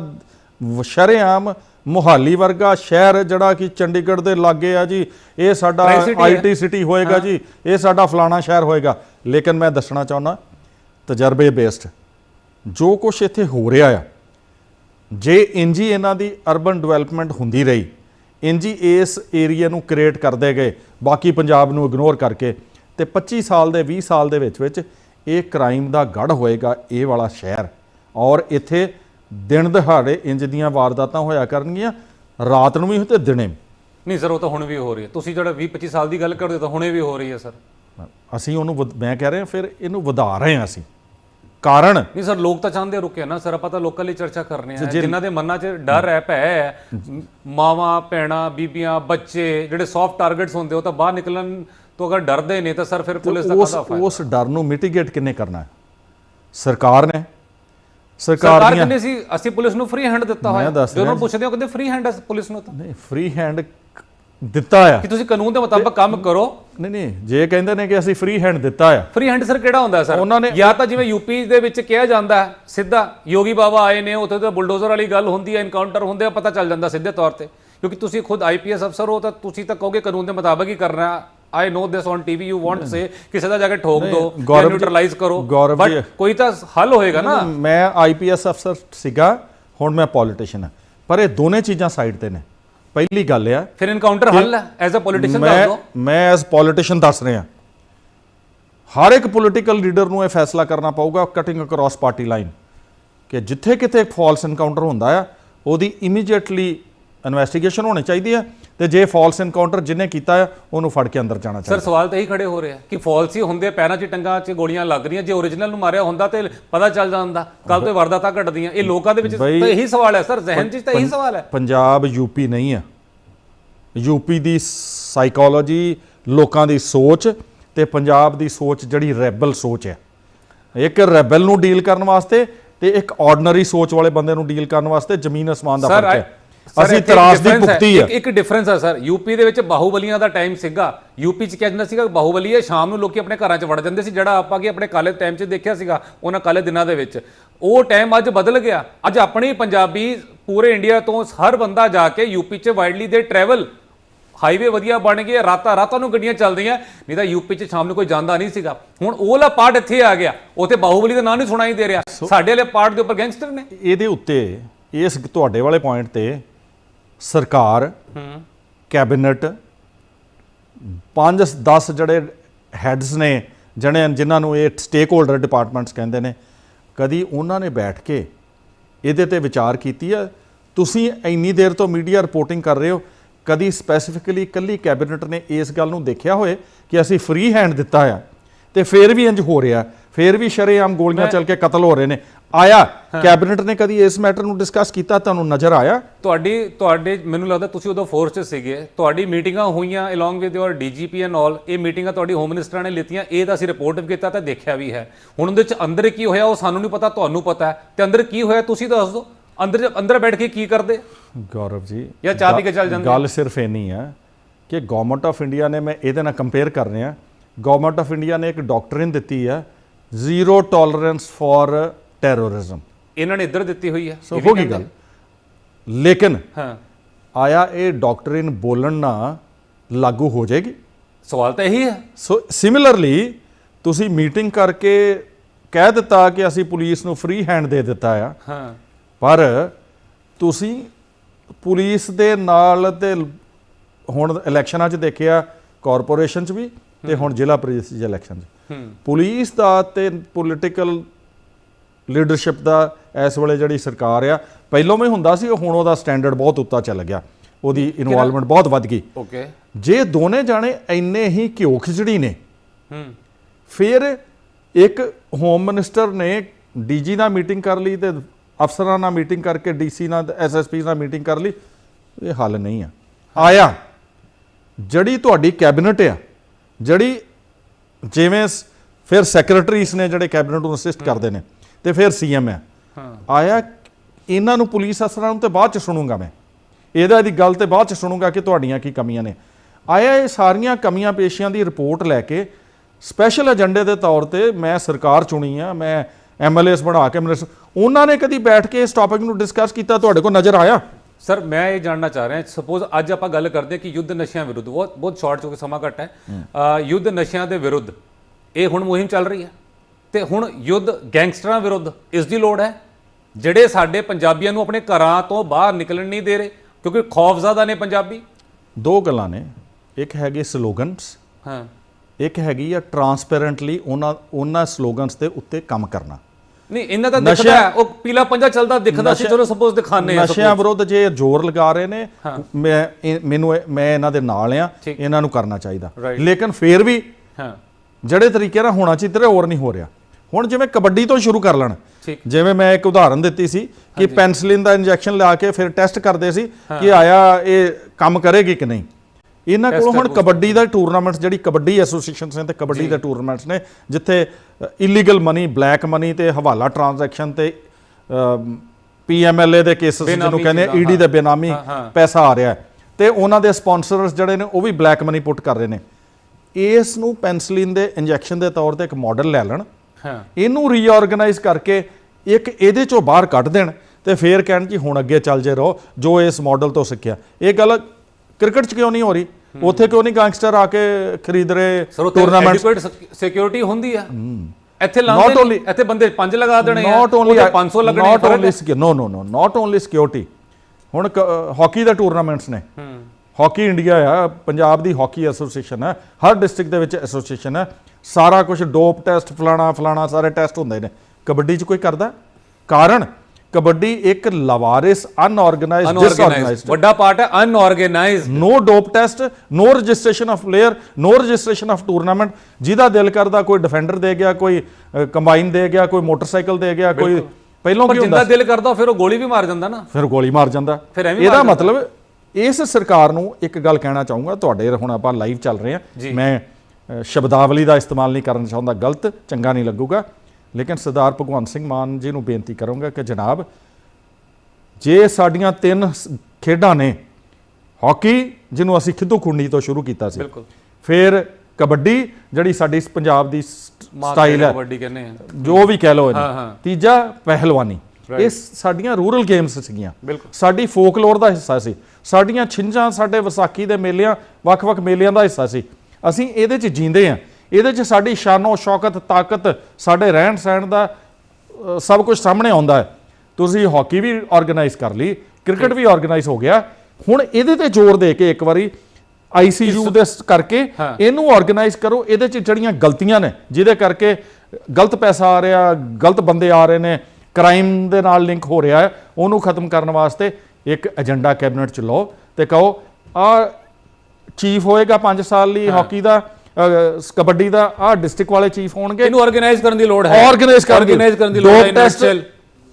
ਸ਼ਰੇਆਮ ਮੁਹਾਲੀ ਵਰਗਾ ਸ਼ਹਿਰ ਜਿਹੜਾ ਕਿ ਚੰਡੀਗੜ੍ਹ ਦੇ ਲਾਗੇ ਆ ਜੀ ਇਹ ਸਾਡਾ। ਆਈਟੀ ਸਿਟੀ ਹੋਏਗਾ ਜੀ ਇਹ ਸਾਡਾ ਫਲਾਣਾ ਸ਼ਹਿਰ ਹੋਏਗਾ। ਲੇਕਿਨ ਮੈਂ ਦੱਸਣਾ ਚਾਹੁੰਦਾ ਤਜਰਬੇ ਬੇਸਡ ਜੋ ਕੁਝ ਇੱਥੇ ਹੋ ਰਿਹਾ ਆ ਜੇ ਇੰਜੀ ਇਹਨਾਂ ਦੀ ਅਰਬਨ ਡਿਵੈਲਪਮੈਂਟ ਹੁੰਦੀ ਰਹੀ ਇੰਜੀ ਇਸ ਏਰੀਆ ਨੂੰ ਕ੍ਰੀਏਟ ਕਰਦੇ ਗਏ ਬਾਕੀ ਪੰਜਾਬ ਨੂੰ ਇਗਨੋਰ ਕਰਕੇ ਤੇ 25 ਸਾਲ ਦੇ 20 ਸਾਲ ਦੇ ਵਿੱਚ ਵਿੱਚ ਇਹ ਕ੍ਰਾਈਮ ਦਾ ਗੜ ਹੋਏਗਾ ਇਹ ਵਾਲਾ ਸ਼ਹਿਰ। ਔਰ ਇੱਥੇ ਦਿਨ ਦਿਹਾੜੇ ਇੰਜ ਦੀਆਂ ਵਾਰਦਾਤਾਂ ਹੋਇਆ ਕਰਨਗੀਆਂ ਰਾਤ ਨੂੰ ਵੀ ਤੇ ਦਿਨੇ ਨਹੀਂ ਸਰ ਉਹ ਤਾਂ ਹੁਣ ਵੀ ਹੋ ਰਹੀ ਹੈ। ਤੁਸੀਂ ਜਿਹੜਾ 20 25 ਸਾਲ ਦੀ ਗੱਲ ਕਰਦੇ ਹੋ ਤਾਂ ਹੁਣੇ ਵੀ ਹੋ ਰਹੀ ਹੈ ਸਰ। ਅਸੀਂ ਉਹਨੂੰ ਮੈਂ ਕਹਿ ਰਿਹਾ ਫਿਰ ਇਹਨੂੰ ਵਧਾ ਰਹੇ ਹਾਂ ਅਸੀਂ। ਕਾਰਨ? ਨਹੀਂ ਸਰ ਲੋਕ ਤਾਂ ਚਾਹੁੰਦੇ ਰੁਕੇ ਨਾ ਸਰ ਆਪਾਂ ਤਾਂ ਲੋਕਾਂ ਲਈ ਚਰਚਾ ਕਰ ਰਹੇ ਹਾਂ। ਜਿਨ੍ਹਾਂ ਦੇ ਮਨਾਂ 'ਚ ਡਰ ਹੈ ਭੈ ਹੈ ਮਾਵਾਂ ਭੈਣਾਂ ਬੀਬੀਆਂ ਬੱਚੇ ਜਿਹੜੇ ਸੌਫਟ ਟਾਰਗੇਟਸ ਹੁੰਦੇ ਉਹ ਤਾਂ ਬਾਹਰ ਨਿਕਲਣ ਤੋਂ ਅਗਰ ਡਰਦੇ ਨੇ ਤਾਂ ਸਰ ਫਿਰ ਪੁਲਿਸ ਦਾ ਕਾਹਦਾ ਫਾਇਦਾ? ਉਸ ਡਰ ਨੂੰ ਮਿਟੀਗੇਟ ਕਿੰਨੇ ਕਰਨਾ ਹੈ? ਸਰਕਾਰ ਨੇ? ਸਰਕਾਰ ਦੀਆਂ ਕਹਿੰਦੇ ਸੀ? ਅਸੀਂ ਪੁਲਿਸ ਨੂੰ ਫ੍ਰੀ ਹੈਂਡ ਦਿੱਤਾ ਹੋਇਆ। ਜਦੋਂ ਪੁੱਛਦੇ ਹੋ ਕਹਿੰਦੇ ਫ੍ਰੀ ਹੈਂਡ ਹੈ ਪੁਲਿਸ ਨੂੰ ਤਾਂ। ਨਹੀਂ ਫ੍ਰੀ ਹੈਂਡ ਦਿੱਤਾ ਆ। ਕਿ ਤੁਸੀਂ ਕਾਨੂੰਨ ਦੇ ਮੁਤਾਬਕ ਕੰਮ ਕਰੋ। ਨਹੀਂ ਨਹੀਂ ਜੇ ਕਹਿੰਦੇ ਨੇ ਕਿ ਅਸੀਂ ਫ੍ਰੀ ਹੈਂਡ ਦਿੱਤਾ ਆ। ਫ੍ਰੀ ਹੈਂਡ ਸਰ ਕਿਹੜਾ ਹੁੰਦਾ ਸਰ? ਉਹਨਾਂ ਨੇ- ਜਾਂ ਤਾਂ ਜਿਵੇਂ ਯੂਪੀ ਦੇ ਵਿੱਚ ਕਿਹਾ ਜਾਂਦਾ ਸਿੱਧਾ ਯੋਗੀ ਬਾਬਾ ਆਏ ਨੇ ਉੱਥੇ ਤਾਂ ਬੁਲਡੋਜ਼ਰ ਵਾਲੀ ਗੱਲ ਹੁੰਦੀ ਹੈ ਇਨਕਾਊਂਟਰ ਹੁੰਦੇ ਆ ਪਤਾ ਚੱਲ ਜਾਂਦਾ ਸਿੱਧੇ ਤੌਰ ਤੇ। ਕਿਉਂਕਿ ਤੁਸੀਂ ਖੁਦ ਆਈਪੀਐਸ ਅਫਸਰ ਹੋ ਤਾਂ ਤੁਸੀਂ ਤਾਂ ਕਹੋਗੇ ਕਾਨੂੰਨ ਦੇ ਮੁਤਾਬਕ ਹੀ ਕਰਨਾ। I know this on TV you want say ਕਿਸੇ ਦਾ ਜਾ ਕੇ ਠੋਕ ਦੋ ਨਿਊਟਰਲਾਈਜ਼ ਕਰੋ। ਬਟ ਕੋਈ ਤਾਂ ਹੱਲ ਹੋਏਗਾ ਨਾ। ਮੈਂ ਆਈਪੀਐਸ ਅਫਸਰ ਸੀਗਾ ਹੁਣ ਮੈਂ ਪੋਲੀਟੀਸ਼ੀਅਨ ਹਾਂ ਪਰ ਇਹ ਦੋਨੇ ਚੀਜ਼ਾਂ ਸਾਈਡ ਤੇ ਨੇ। ਪਹਿਲੀ ਗੱਲ ਆ ਫਿਰ ਇਨਕਾਊਂਟਰ ਹੱਲ ਹੈ ਐਜ਼ ਅ ਪੋਲੀਟੀਸ਼ੀਅਨ ਦੱਸ ਦਿਓ। ਮੈਂ ਐਜ਼ ਪੋਲੀਟੀਸ਼ੀਅਨ ਦੱਸ ਰਿਹਾ। ਹਰ ਇੱਕ ਪੋਲੀਟੀਕਲ ਲੀਡਰ ਨੂੰ ਇਹ ਫੈਸਲਾ ਕਰਨਾ ਪਊਗਾ ਕਟਿੰਗ ਅਕ੍ਰੋਸ ਪਾਰਟੀ ਲਾਈਨ ਕਿ ਜਿੱਥੇ ਕਿਤੇ ਫਾਲਸ ਐਨਕਾਊਂਟਰ ਹੁੰਦਾ ਆ ਉਹਦੀ ਇਮੀਡੀਏਟਲੀ ਇਨਵੈਸਟੀਗੇਸ਼ਨ ਹੋਣੀ ਚਾਹੀਦੀ ਆ ਤੇ ਜੇ ਫਾਲਸ ਐਨਕਾਊਂਟਰ ਜਿਹਨੇ ਕੀਤਾ ਆ ਉਹਨੂੰ ਫੜ ਕੇ ਅੰਦਰ ਜਾਣਾ ਚਾਹੀਦਾ। ਸਰ ਸਵਾਲ ਤਾਂ ਇਹੀ ਖੜੇ ਹੋ ਰਿਹਾ ਕਿ ਫਾਲਸੀ ਹੁੰਦੇ ਪੈਰਾਂ 'ਚ ਟੰਗਾਂ 'ਚ ਗੋਲੀਆਂ ਲੱਗ ਰਹੀਆਂ ਜੇ ਓਰੀਜਨਲ ਨੂੰ ਮਾਰਿਆ ਹੁੰਦਾ ਤੇ ਪਤਾ ਚੱਲ ਜਾਂਦਾ। ਕੱਲ ਤੋਂ ਵਾਰਦਾਤਾਂ ਘਟਦੀਆਂ। ਇਹ ਲੋਕਾਂ ਦੇ ਵਿੱਚ ਤਾਂ ਇਹੀ ਸਵਾਲ ਹੈ ਸਰ ਜ਼ਹਿਨ 'ਚ ਤਾਂ ਇਹੀ ਸਵਾਲ ਹੈ। ਪੰਜਾਬ ਯੂਪੀ ਨਹੀਂ ਆ। ਯੂਪੀ ਦੀ ਸਾਈਕੋਲੋਜੀ ਲੋਕਾਂ ਦੀ ਸੋਚ ਤੇ ਪੰਜਾਬ ਦੀ ਸੋਚ ਜਿਹੜੀ ਰੈਬਲ ਸੋਚ ਹੈ। ਇੱਕ ਰੈਬਲ ਨੂੰ ਡੀਲ ਕਰਨ ਵਾਸਤੇ ਤੇ ਇੱਕ ਆਰਡੀਨਰੀ ਸੋਚ ਵਾਲੇ ਬੰਦੇ ਨੂੰ ਡੀਲ ਕਰਨ ਵਾਸਤੇ ਜ਼ਮੀਨ ਅਸਮਾਨ ਦਾ ਫ਼ਰਕ ਹੈ। ਸਰ, ਅਸੀਂ ਤਰਾਸ ਦੀ ਭੁਗਤੀ ਆ ਇੱਕ- ਡਿਫਰੈਂਸ ਹੈ ਸਰ ਯੂਪੀ ਦੇ ਵਿੱਚ ਬਾਹੂਬਲੀਆਂ ਦਾ ਟਾਈਮ ਸੀਗਾ। ਯੂਪੀ 'ਚ ਕਿਹਾ ਜਾਂਦਾ ਸੀਗਾ ਬਾਹੂਬਲੀ ਹੈ ਸ਼ਾਮ ਨੂੰ ਲੋਕੀ ਆਪਣੇ ਘਰਾਂ 'ਚ ਵੜ ਜਾਂਦੇ ਸੀ ਜਿਹੜਾ ਆਪਾਂ ਕੀ ਆਪਣੇ ਕਾਲੇ ਟਾਈਮ 'ਚ ਦੇਖਿਆ ਸੀਗਾ ਉਹਨਾਂ ਕਾਲੇ ਦਿਨਾਂ ਦੇ ਵਿੱਚ। ਉਹ ਟਾਈਮ ਅੱਜ ਬਦਲ ਗਿਆ। ਅੱਜ ਆਪਣੇ ਪੰਜਾਬੀ ਪੂਰੇ ਇੰਡੀਆ ਤੋਂ ਹਰ ਬੰਦਾ ਜਾ ਕੇ ਯੂਪੀ 'ਚ ਵਾਈਡਲੀ ਦੇ ਟਰੈਵਲ ਹਾਈਵੇ ਵਧੀਆ ਬਣ ਗਏ ਰਾਤਾਂ ਰਾਤਾਂ ਨੂੰ ਗੱਡੀਆਂ ਚੱਲਦੀਆਂ ਨਹੀਂ ਤਾਂ ਯੂਪੀ 'ਚ ਸ਼ਾਮ ਨੂੰ ਕੋਈ ਜਾਂਦਾ ਨਹੀਂ ਸੀਗਾ। ਹੁਣ ਉਹ ਵਾਲਾ ਪਾਰਟ ਇੱਥੇ ਆ ਗਿਆ। ਉੱਥੇ ਬਾਹੂਬਲੀ ਦਾ ਨਾਂ ਨਹੀਂ ਸੁਣਾਈ ਦੇ ਰਿਹਾ। ਸਾਡੇ ਵਾਲੇ ਪਾਰਟ ਦੇ ਉੱਪਰ ਗੈਂਗਸਟਰ ਨੇ। ਇਹਦੇ ਉੱਤੇ ਇਸ ਤੁਹਾਡੇ ਵਾਲੇ ਪੁਆਇੰਟ ਤੇ ਸਰਕਾਰ ਹੂੰ। ਕੈਬਨਿਟ 5 10 ਜਿਹੜੇ ਹੈਡਸ ਨੇ ਜਿਹੜੇ ਜਿਨ੍ਹਾਂ ਨੂੰ ਇਹ ਸਟੇਕ ਹੋਲਡਰ ਡਿਪਾਰਟਮੈਂਟਸ ਕਹਿੰਦੇ ਨੇ ਕਦੀ ਉਹਨਾਂ ਨੇ ਬੈਠ ਕੇ ਇਹਦੇ ਤੇ ਵਿਚਾਰ ਕੀਤੀ ਆ? ਤੁਸੀਂ ਇੰਨੀ ਦੇਰ ਤੋਂ ਮੀਡੀਆ ਰਿਪੋਰਟਿੰਗ ਕਰ ਰਹੇ ਹੋ ਕਦੀ ਸਪੈਸੀਫਿਕਲੀ ਇਕੱਲੀ ਕੈਬਨਿਟ ਨੇ ਇਸ ਗੱਲ ਨੂੰ ਦੇਖਿਆ ਹੋਏ ਕਿ ਅਸੀਂ ਫ੍ਰੀ ਹੈਂਡ ਦਿੱਤਾ ਆ? ਤੇ ਫੇਰ ਵੀ ਇੰਜ ਹੋ ਰਿਹਾ। ਫੇਰ ਵੀ ਸ਼ਰੇਆਮ ਗੋਲੀਆਂ ਚੱਲ ਕੇ ਕਤਲ ਹੋ ਰਹੇ ਨੇ। ਆਇਆ ਕੈਬਨਿਟ ਨੇ ਕਦੀ ਇਸ ਮੈਟਰ ਨੂੰ ਡਿਸਕਸ ਕੀਤਾ? ਤੁਹਾਨੂੰ ਨਜ਼ਰ ਆਇਆ? ਤੁਹਾਡੀ ਤੁਹਾਡੇ ਮੈਨੂੰ ਲੱਗਦਾ ਤੁਸੀਂ ਉਦੋਂ ਫੋਰਸ 'ਚ ਸੀਗੇ। ਤੁਹਾਡੀ ਮੀਟਿੰਗਾਂ ਹੋਈਆਂ along with your DGP and all ਇਹ ਮੀਟਿੰਗਾਂ ਤੁਹਾਡੀ ਹੋਮ ਮਿਨਿਸਟਰਾਂ ਨੇ ਲਿੱਤੀਆਂ। ਇਹ ਤਾਂ ਅਸੀਂ ਰਿਪੋਰਟ ਵੀ ਕੀਤਾ ਤਾਂ ਦੇਖਿਆ ਵੀ ਹੈ। ਹੁਣ ਉਹਦੇ 'ਚ ਅੰਦਰ ਕੀ ਹੋਇਆ ਉਹ ਸਾਨੂੰ ਨਹੀਂ ਪਤਾ ਤੁਹਾਨੂੰ ਪਤਾ ਹੈ। ਤੇ ਅੰਦਰ ਕੀ ਹੋਇਆ ਤੁਸੀਂ ਦੱਸ ਦਿਓ। ਅੰਦਰ ਅੰਦਰ ਬੈਠ ਕੇ ਕੀ ਕਰਦੇ? ਗੌਰਵ ਜੀ ਜਾਂ ਚਾਹ ਪੀ ਕੇ ਚੱਲ ਜਾਂਦੇ? ਗੱਲ ਸਿਰਫ ਇੰਨੀ ਹੈ ਕਿ ਗਵਰਨਮੈਂਟ ਆਫ ਇੰਡੀਆ ਨੇ ਮੈਂ ਇਹਦੇ ਨਾਲ ਕੰਪੇਅਰ ਕਰ ਰਿਹਾ। ਗਵਰਨਮੈਂਟ ਆਫ ਇੰਡੀਆ ਨੇ ਇੱਕ ਡਾਕਟਰਿਨ ਦਿੱਤੀ ਹੈ ਜ਼ੀਰੋ ਟੋਲਰੈਂਸ ਫॉर ਟੈਰਰਿਜ਼ਮ। ਇਹਨਾਂ ਨੇ ਇੱਧਰ ਦਿੱਤੀ ਹੋਈ ਹੈ। ਸੋ ਹੋ ਗਈ। ਗੱਲ। ਲੇਕਿਨ ਹਾਂ। ਆਇਆ ਇਹ ਡਾਕਟਰਿਨ ਬੋਲਣ ਨਾਲ ਲਾਗੂ ਹੋ ਜਾਏਗੀ। ਸਵਾਲ ਤਾਂ ਇਹੀ ਹੈ। ਸੋ ਸਿਮਿਲਰਲੀ ਤੁਸੀਂ ਮੀਟਿੰਗ ਕਰਕੇ ਕਹਿ ਦਿੱਤਾ ਕਿ ਅਸੀਂ ਪੁਲਿਸ ਨੂੰ ਫ੍ਰੀ ਹੈਂਡ ਦੇ ਦਿੱਤਾ ਆ। ਹਾਂ। ਪਰ ਤੁਸੀਂ ਪੁਲਿਸ ਦੇ ਨਾਲ ਤੇ ਹੁਣ ਇਲੈਕਸ਼ਨਾਂ 'ਚ ਦੇਖਿਆ ਕਾਰਪੋਰੇਸ਼ਨ 'ਚ ਵੀ ਤੇ ਹੁਣ ਜ਼ਿਲ੍ਹਾ ਪ੍ਰੀਸ਼ਦ ਇਲੈਕਸ਼ਨ 'ਚ। ਪੁਲਿਸ ਦਾ ਤੇ ਪੋਲੀਟੀਕਲ ਲੀਡਰਸ਼ਿਪ ਦਾ ਇਸ ਵੇਲੇ ਜਿਹੜੀ ਸਰਕਾਰ ਆ ਪਹਿਲਾਂ ਵੀ ਹੁੰਦਾ ਸੀ ਹੁਣ ਉਹਦਾ ਸਟੈਂਡਰਡ ਬਹੁਤ ਉੱਤਾ ਚੱਲ ਗਿਆ। ਉਹਦੀ ਇਨਵੋਲਵਮੈਂਟ ਬਹੁਤ ਵੱਧ ਗਈ। ਓਕੇ ਜੇ ਦੋਨੇ ਜਾਣੇ ਇੰਨੇ ਹੀ ਘਿਓ ਖਿਚੜੀ ਨੇ ਹੂੰ। ਫਿਰ ਇੱਕ ਹੋਮ ਮਿਨਿਸਟਰ ਨੇ ਡੀਜੀ ਨਾਲ ਮੀਟਿੰਗ ਕਰ ਲਈ ਤੇ ਅਫਸਰਾਂ ਨਾਲ ਮੀਟਿੰਗ ਕਰਕੇ ਡੀਸੀ ਨਾਲ ਐਸਐਸਪੀ ਨਾਲ ਮੀਟਿੰਗ ਕਰ ਲਈ ਇਹ ਹੱਲ ਨਹੀਂ ਆ। ਆਇਆ। ਜਿਹੜੀ ਤੁਹਾਡੀ ਕੈਬਨਿਟ ਆ ਜਿਹੜੀ ਜਿਵੇਂ ਫਿਰ ਸੈਕਟਰੀਜ਼ ਨੇ ਜਿਹੜੇ ਕੈਬਨਿਟ ਨੂੰ ਅਸਿਸਟ ਕਰਦੇ ਨੇ ਤੇ ਫਿਰ ਸੀਐਮ ਹਾਂ। ਆਇਆ ਇਹਨਾਂ ਨੂੰ ਪੁਲਿਸ ਅਫਸਰਾਂ ਨੂੰ ਤੇ ਬਾਅਦ ਚ ਸੁਣੂੰਗਾ ਮੈਂ। ਇਹਦਾ ਦੀ ਗੱਲ ਤੇ ਬਾਅਦ ਚ ਸੁਣੂੰਗਾ ਕਿ ਤੁਹਾਡੀਆਂ ਕੀ ਕਮੀਆਂ ਨੇ। ਆਇਆ ਇਹ ਸਾਰੀਆਂ ਕਮੀਆਂ ਪੇਸ਼ੀਆਂ ਦੀ ਰਿਪੋਰਟ ਲੈ ਕੇ ਸਪੈਸ਼ਲ ਏਜੰਡੇ ਦੇ ਤੌਰ ਤੇ ਮੈਂ ਸਰਕਾਰ ਚੁਣੀ ਆ ਮੈਂ ਐਮਐਲਏਸ ਬਣਾ ਕੇ ਮਿਨਿਸਟਰ ਉਹਨਾਂ ਨੇ ਕਦੀ ਬੈਠ ਕੇ ਇਸ ਟੌਪਿਕ ਨੂੰ ਡਿਸਕਸ ਕੀਤਾ? ਤੁਹਾਡੇ ਕੋਲ ਨਜ਼ਰ ਆਇਆ? ਸਰ ਮੈਂ ਇਹ ਜਾਣਨਾ ਚਾਹ ਰਿਹਾ ਸਪੋਜ਼ ਅੱਜ ਆਪਾਂ ਗੱਲ ਕਰਦੇ ਕਿ ਯੁੱਧ ਨਸ਼ਿਆਂ ਵਿਰੁੱਧ ਬਹੁਤ ਬਹੁਤ ਸ਼ਾਰਟ ਚੁੱਕੇ ਸਮਾਂ ਘੱਟ ਹੈ। ਯੁੱਧ ਨਸ਼ਿਆਂ ਦੇ ਵਿਰੁੱਧ ਇਹ ਹੁਣ ਮੁਹਿੰਮ ਚੱਲ ਰਹੀ ਹੈ। ਤੇ ਹੁਣ ਯੁੱਧ ਗੈਂਗਸਟਰਾਂ ਵਿਰੁੱਧ ਇਸ ਦੀ ਲੋੜ ਹੈ ਜਿਹੜੇ ਸਾਡੇ ਪੰਜਾਬੀਆਂ ਨੂੰ ਆਪਣੇ ਘਰਾਂ ਤੋਂ ਬਾਹਰ ਨਿਕਲਣ ਨਹੀਂ ਦੇ ਰਹੇ ਕਿਉਂਕਿ ਖੌਫਜ਼ਦਾ ਨੇ ਪੰਜਾਬੀ। ਦੋ ਗੱਲਾਂ ਨੇ ਇੱਕ ਹੈਗੇ ਸਲੋਗਨਸ ਹਾਂ। ਇੱਕ ਹੈਗੀ ਆ ਟਰਾਂਸਪੇਰੈਂਟਲੀ ਉਹਨਾਂ ਉਹਨਾਂ ਸਲੋਗਨਸ ਦੇ ਉੱਤੇ ਕੰਮ ਕਰਨਾ। ਨਹੀਂ ਇਹਨਾਂ ਦਾ ਦਿਖਦਾ ਉਹ ਪੀਲਾ ਪੰਜਾ ਚੱਲਦਾ ਦਿਖਦਾ ਸੀ ਚਲੋ ਸਪੋਜ਼ ਦਿਖਾਣੇ ਆ ਨਸ਼ਿਆਂ ਵਿਰੁੱਧ ਜੇ ਜ਼ੋਰ ਲਗਾ ਰਹੇ ਨੇ ਮੈਂ ਮੈਨੂੰ ਮੈਂ ਇਹਨਾਂ ਦੇ ਨਾਲ ਆ ਇਹਨਾਂ ਨੂੰ ਕਰਨਾ ਚਾਹੀਦਾ. ਲੇਕਿਨ ਫੇਰ ਵੀ ਹਾਂ। ਜਿਹੜੇ ਤਰੀਕੇ ਨਾਲ ਹੋਣਾ ਚਾਹੀਦਾ ਹੋਰ ਨਹੀਂ ਹੋ ਰਿਹਾ। ਹੁਣ ਜਿਵੇਂ ਕਬੱਡੀ ਤੋਂ ਸ਼ੁਰੂ ਕਰ ਲੈਣ। ਜਿਵੇਂ ਮੈਂ ਇੱਕ ਉਦਾਹਰਨ ਦਿੱਤੀ ਸੀ ਕਿ ਪੈਨਸਲਿਨ ਦਾ ਇੰਜੈਕਸ਼ਨ ਲਾ ਕੇ ਫਿਰ ਟੈਸਟ ਕਰਦੇ ਸੀ ਕਿ ਆਇਆ ਇਹ ਕੰਮ ਕਰੇਗੀ ਕਿ ਨਹੀਂ। ਇਹਨਾਂ ਕੋਲ ਹੁਣ ਕਬੱਡੀ ਦਾ ਟੂਰਨਾਮੈਂਟਸ ਜਿਹੜੀ ਕਬੱਡੀ ਐਸੋਸੀਏਸ਼ਨਸ ਨੇ ਤੇ ਕਬੱਡੀ ਦੇ ਟੂਰਨਾਮੈਂਟਸ ਨੇ ਜਿੱਥੇ ਇਲੀਗਲ ਮਨੀ ਬਲੈਕ ਮਨੀ ਤੇ ਹਵਾਲਾ ਟ੍ਰਾਂਜੈਕਸ਼ਨ ਤੇ ਪੀਐਮਐਲਏ ਦੇ ਕੇਸਸ ਜਿਹਨੂੰ ਕਹਿੰਦੇ ਈਡੀ ਦੇ ਬੇਨਾਮੀ। ਪੈਸਾ ਆ ਰਿਹਾ ਤੇ ਉਹਨਾਂ ਦੇ ਸਪਾਂਸਰਸ ਜਿਹੜੇ ਨੇ ਉਹ ਵੀ ਬਲੈਕ ਮਨੀ ਪੁੱਟ ਕਰ ਰਹੇ ਨੇ। ਇਸ ਨੂੰ ਪੈਨਸਲਿਨ ਦੇ ਇੰਜੈਕਸ਼ਨ ਦੇ ਤੌਰ ਤੇ ਇੱਕ ਮਾਡਲ ਲੈ ਲੈਣ। ਹਾਂ। ਇਹਨੂੰ ਰੀਆਰਗੇਨਾਈਜ਼ ਕਰਕੇ ਇੱਕ ਇਹਦੇ ਚੋਂ ਬਾਹਰ ਕੱਢ ਦੇਣ ਤੇ ਫੇਰ ਕਹਿਣ ਜੀ ਹੁਣ ਅੱਗੇ ਚੱਲ ਜੇ ਰਹੋ ਜੋ ਇਸ ਮਾਡਲ ਤੋਂ ਸਿੱਖਿਆ। ਇਹ ਗੱਲ ਕ੍ਰਿਕਟ 'ਚ ਕਿਉਂ ਨਹੀਂ ਹੋ ਰਹੀ? ਉੱਥੇ ਕਿਉਂ ਨਹੀਂ ਗੈਂਗਸਟਰ ਆ ਕੇ ਖਰੀਦ ਰਹੇ ਟੂਰਨਾਮੈਂਟ ਸਿਕਿਉਰਿਟੀ ਹੁੰਦੀ ਆ। ਇੱਥੇ ਲਾਉਂਦੇ ਇੱਥੇ ਬੰਦੇ ਪੰਜ ਲਗਾ ਦੇਣੇ ਆ। ਨਾਟ ਓਨਲੀ ਉੱਥੇ 500 ਲੱਗਣੇ not. Only no no no not only security ਹੁਣ ਹਾਕੀ ਦਾ ਟੂਰਨਾਮੈਂਟਸ ਨੇ। ਹਾਕੀ ਇੰਡੀਆ ਆ ਪੰਜਾਬ ਦੀ ਹਾਕੀ ਐਸੋਸੀਏਸ਼ਨ ਹੈ ਹਰ ਡਿਸਟ੍ਰਿਕਟ ਦੇ ਵਿੱਚ ਐਸੋਸੀਏਸ਼ਨ ਹੈ ਸਾਰਾ ਕੁਝ ਡੋਪ ਟੈਸਟ ਫਲਾਣਾ ਫਲਾਣਾ ਸਾਰੇ ਟੈਸਟ ਹੁੰਦੇ ਨੇ। ਕਬੱਡੀ 'ਚ ਕੋਈ ਕਰਦਾ? ਕਾਰਨ? ਕਬੱਡੀ ਇੱਕ ਲਵਾਰਿਸ ਅਨਆਰਗੇਨਾਈਜ਼ਡ ਡਿਸਆਰਗੇਨਾਈਜ਼ਡ ਵੱਡਾ ਪਾਰਟ ਹੈ unorganised no dope test no registration of player no registration of tournament ਜਿਹਦਾ ਦਿਲ ਕਰਦਾ ਕੋਈ ਡਿਫੈਂਡਰ ਦੇ ਗਿਆ ਕੋਈ ਕੰਬਾਈਨ ਦੇ ਗਿਆ ਕੋਈ ਮੋਟਰਸਾਈਕਲ ਦੇ ਗਿਆ ਕੋਈ ਪਹਿਲਾਂ ਕੀ ਹੁੰਦਾ ਜਿੰਦਾ ਦਿਲ ਕਰਦਾ ਫਿਰ ਉਹ ਗੋਲੀ ਵੀ ਮਾਰ ਜਾਂਦਾ ਨਾ। ਫਿਰ ਗੋਲੀ ਮਾਰ ਜਾਂਦਾ। ਇਹਦਾ ਮਤਲਬ ਇਸ ਸਰਕਾਰ ਨੂੰ ਇੱਕ ਗੱਲ ਕਹਿਣਾ ਚਾਹੂੰਗਾ ਤੁਹਾਡੇ ਹੁਣ ਆਪਾਂ ਲਾਈਵ ਚੱਲ ਰਹੇ ਹਾਂ। ਮੈਂ ਸ਼ਬਦਾਵਲੀ ਦਾ ਇਸਤੇਮਾਲ ਨਹੀਂ ਕਰਨਾ ਚਾਹੁੰਦਾ ਗਲਤ ਚੰਗਾ ਨਹੀਂ ਲੱਗੂਗਾ। ਲੇਕਿਨ ਸਰਦਾਰ ਭਗਵੰਤ ਸਿੰਘ ਮਾਨ ਜੀ ਨੂੰ ਬੇਨਤੀ ਕਰੂੰਗਾ ਕਿ ਜਨਾਬ ਜੇ ਸਾਡੀਆਂ ਤਿੰਨ ਖੇਡਾਂ ਨੇ ਹਾਕੀ ਜਿਹਨੂੰ ਅਸੀਂ ਖਿੱਦੂ ਖੁੰਡੀ ਤੋਂ ਸ਼ੁਰੂ ਕੀਤਾ ਸੀ ਬਿਲਕੁਲ। ਫਿਰ ਕਬੱਡੀ ਜਿਹੜੀ ਸਾਡੀ ਪੰਜਾਬ ਦੀ ਸਟਾਈਲ ਹੈ ਕਬੱਡੀ ਕਹਿੰਦੇ ਆ। ਜੋ ਵੀ ਕਹਿ ਹਾਂ, ਇਹਨੂੰ। ਤੀਜਾ ਪਹਿਲਵਾਨੀ। ਇਹ ਸਾਡੀਆਂ ਰੂਰਲ ਗੇਮਸ ਸੀਗੀਆਂ। ਸਾਡੀ ਫੋਕਲੋਰ ਦਾ ਹਿੱਸਾ ਸੀ। ਸਾਡੀਆਂ ਛਿੰਝਾਂ ਸਾਡੇ ਵਿਸਾਖੀ ਦੇ ਮੇਲਿਆਂ ਵੱਖ-ਵੱਖ ਮੇਲਿਆਂ ਦਾ ਹਿੱਸਾ ਸੀ। ਅਸੀਂ ਇਹਦੇ 'ਚ ਜੀਂਦੇ ਆ। ਇਹਦੇ 'ਚ ਸਾਡੀ ਸ਼ਾਨੋ ਸ਼ੌਕਤ ਤਾਕਤ ਸਾਡੇ ਰਹਿਣ ਸਹਿਣ ਦਾ ਸਭ ਕੁਝ ਸਾਹਮਣੇ ਆਉਂਦਾ ਹੈ। ਤੁਸੀਂ ਹਾਕੀ ਵੀ ਆਰਗੇਨਾਈਜ਼ ਕਰ ਲਈ ਕ੍ਰਿਕਟ ਵੀ ਆਰਗੇਨਾਈਜ਼ ਹੋ ਗਿਆ। ਹੁਣ ਇਹਦੇ ਤੇ ਜ਼ੋਰ ਦੇ ਕੇ ਇੱਕ ਵਾਰੀ ਆਈਸੀਯੂ ਦੇ ਕਰਕੇ। ਇਹਨੂੰ ਆਰਗੇਨਾਈਜ਼ ਕਰੋ। ਇਹਦੇ 'ਚ ਜਿਹੜੀਆਂ ਗਲਤੀਆਂ ਨੇ ਜਿਹਦੇ ਕਰਕੇ ਗਲਤ ਪੈਸਾ ਆ ਰਿਹਾ ਗਲਤ ਬੰਦੇ ਆ ਰਹੇ ਨੇ ਕ੍ਰਾਈਮ ਦੇ ਨਾਲ ਲਿੰਕ ਹੋ ਰਿਹਾ ਹੈ ਉਹਨੂੰ ਖਤਮ ਕਰਨ ਵਾਸਤੇ ਇੱਕ ਏਜੰਡਾ ਕੈਬਨਿਟ 'ਚ ਲਓ ਤੇ ਕਹੋ ਆ ਚੀਫ ਹੋਏਗਾ 5 ਸਾਲ ਲਈ ਹਾਕੀ ਦਾ ਕਬੱਡੀ ਦਾ ਆ ਡਿਸਟ੍ਰਿਕਟ ਵਾਲੇ ਚੀਫ ਹੋਣਗੇ। ਇਹਨੂੰ ਆਰਗੇਨਾਈਜ਼ ਕਰਨ ਦੀ ਲੋੜ ਹੈ। ਆਰਗੇਨਾਈਜ਼ ਕਰ ਆਰਗੇਨਾਈਜ਼ ਕਰਨ ਦੀ ਲੋੜ ਹੈ industrial।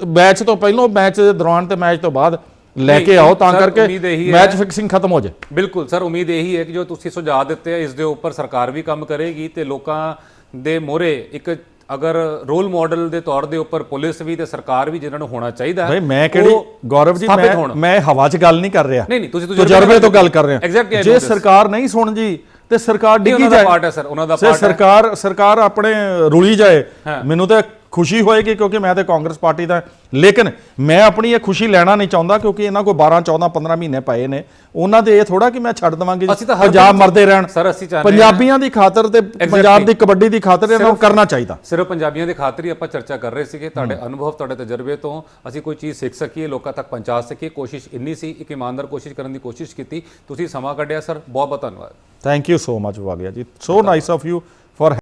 ਮੈਚ ਤੋਂ ਪਹਿਲਾਂ ਮੈਚ ਦੇ ਦੌਰਾਨ ਤੇ ਮੈਚ ਤੋਂ ਬਾਅਦ ਲੈ ਕੇ ਆਓ ਤਾਂ ਕਰਕੇ ਹੈ- ਮੈਚ ਫਿਕਸਿੰਗ ਖਤਮ ਹੋ ਜਾਏ। ਬਿਲਕੁਲ ਸਰ ਉਮੀਦ ਇਹੀ ਹੈ ਕਿ ਜੋ ਤੁਸੀਂ ਸੁਝਾਅ ਦਿੱਤੇ ਆ ਇਸ ਦੇ ਉੱਪਰ ਸਰਕਾਰ ਵੀ ਕੰਮ ਕਰੇਗੀ ਤੇ ਲੋਕਾਂ ਦੇ ਮੋਰੇ ਇੱਕ ਅਗਰ ਰੋਲ ਮਾਡਲ ਦੇ ਤੌਰ ਦੇ ਉੱਪਰ ਪੁਲਿਸ ਵੀ ਤੇ ਸਰਕਾਰ ਵੀ ਜਿਨ੍ਹਾਂ ਨੂੰ ਹੋਣਾ ਚਾਹੀਦਾ ਹੈ, ਮੈਂ ਕਿਹੜੀ ਗੌਰਵ ਜੀ ਮੈਂ। ਮੈਂ ਹਵਾ 'ਚ ਗੱਲ ਨਹੀਂ ਕਰ ਰਿਹਾ। ਨਹੀਂ ਨਹੀਂ ਤੁਸੀਂ ਤਜਰਬੇ ਤਜਰਬੇ ਤੋਂ ਗੱਲ ਕਰ ਰਿਹਾ I ਜੇ. ਸਰਕਾਰ ਨਹੀਂ ਸੁਣ ਜੀ ਤੇ ਸਰਕਾਰ ਡਿੱਗੀ ਉਹਨਾਂ ਦਾ ਜਾਏ। part ਹੈ sir, ਉਹਨਾਂ ਦਾ part ਹੈ। ਸਰਕਾਰ ਸਰਕਾਰ ਆਪਣੇ ਰੁਲੀ ਜਾਏ। ਮੈਨੂੰ ਤਾਂ ਖੁਸ਼ੀ ਹੋਏਗੀ ਕਿਉਂਕਿ ਮੈਂ ਤੇ ਕਾਂਗਰਸ ਪਾਰਟੀ ਦਾ ਲੇਕਿਨ ਮੈਂ ਆਪਣੀ ਇਹ ਖੁਸ਼ੀ ਲੈਣਾ ਨਹੀਂ ਚਾਹੁੰਦਾ ਕਿਉਂਕਿ ਇਹਨਾਂ ਕੋਲ 12 14 15 ਮਹੀਨੇ ਪਏ ਨੇ। ਉਹਨਾਂ ਦੇ ਇਹ ਥੋੜਾ ਕਿ ਮੈਂ ਛੱਡ ਦਵਾਂਗੀ ਅਸੀਂ ਤਾਂ ਹਰ ਪੰਜਾਬ ਮਰਦੇ ਰਹਿਣ। Sir, ਅਸੀਂ ਚਾਹੁੰਦੇ ਪੰਜਾਬੀਆਂ ਦੀ ਖਾਤਰ ਤੇ ਪੰਜਾਬ ਦੀ ਕਬੱਡੀ ਦੀ ਖਾਤਰ ਇਹਨਾਂ ਨੂੰ ਕਰਨਾ ਚਾਹੀਦਾ। ਸਿਰਫ ਪੰਜਾਬੀਆਂ ਦੇ ਖਾਤਰ ਹੀ ਆਪਾਂ ਚਰਚਾ ਕਰ ਰਹੇ ਸੀਗੇ। ਤੁਹਾਡੇ ਅਨੁਭਵ ਤੁਹਾਡੇ ਤਜਰਬੇ ਤੋਂ ਅਸੀਂ ਕੋਈ ਚੀਜ਼ ਸਿੱਖ ਸਕੀਏ ਲੋਕਾਂ ਤੱਕ ਪਹੁੰਚਾ ਸਕੀਏ। ਕੋਸ਼ਿਸ਼ ਇੰਨੀ ਸੀ ਇੱਕ ਇਮਾਨਦਾਰ ਕੋਸ਼ਿਸ਼ ਕਰਨ ਦੀ ਕੋਸ਼ਿਸ਼ ਕੀਤੀ। ਤੁਸੀਂ ਸਮਾਂ ਕੱਢਿਆ ਸਰ। ਬਹੁਤ ਬਹੁਤ ਧੰਨਵਾਦ। ਥੈਂਕ ਯੂ ਸੋ ਮਚ ਵਾਗਿਆ ਜੀ। So nice of you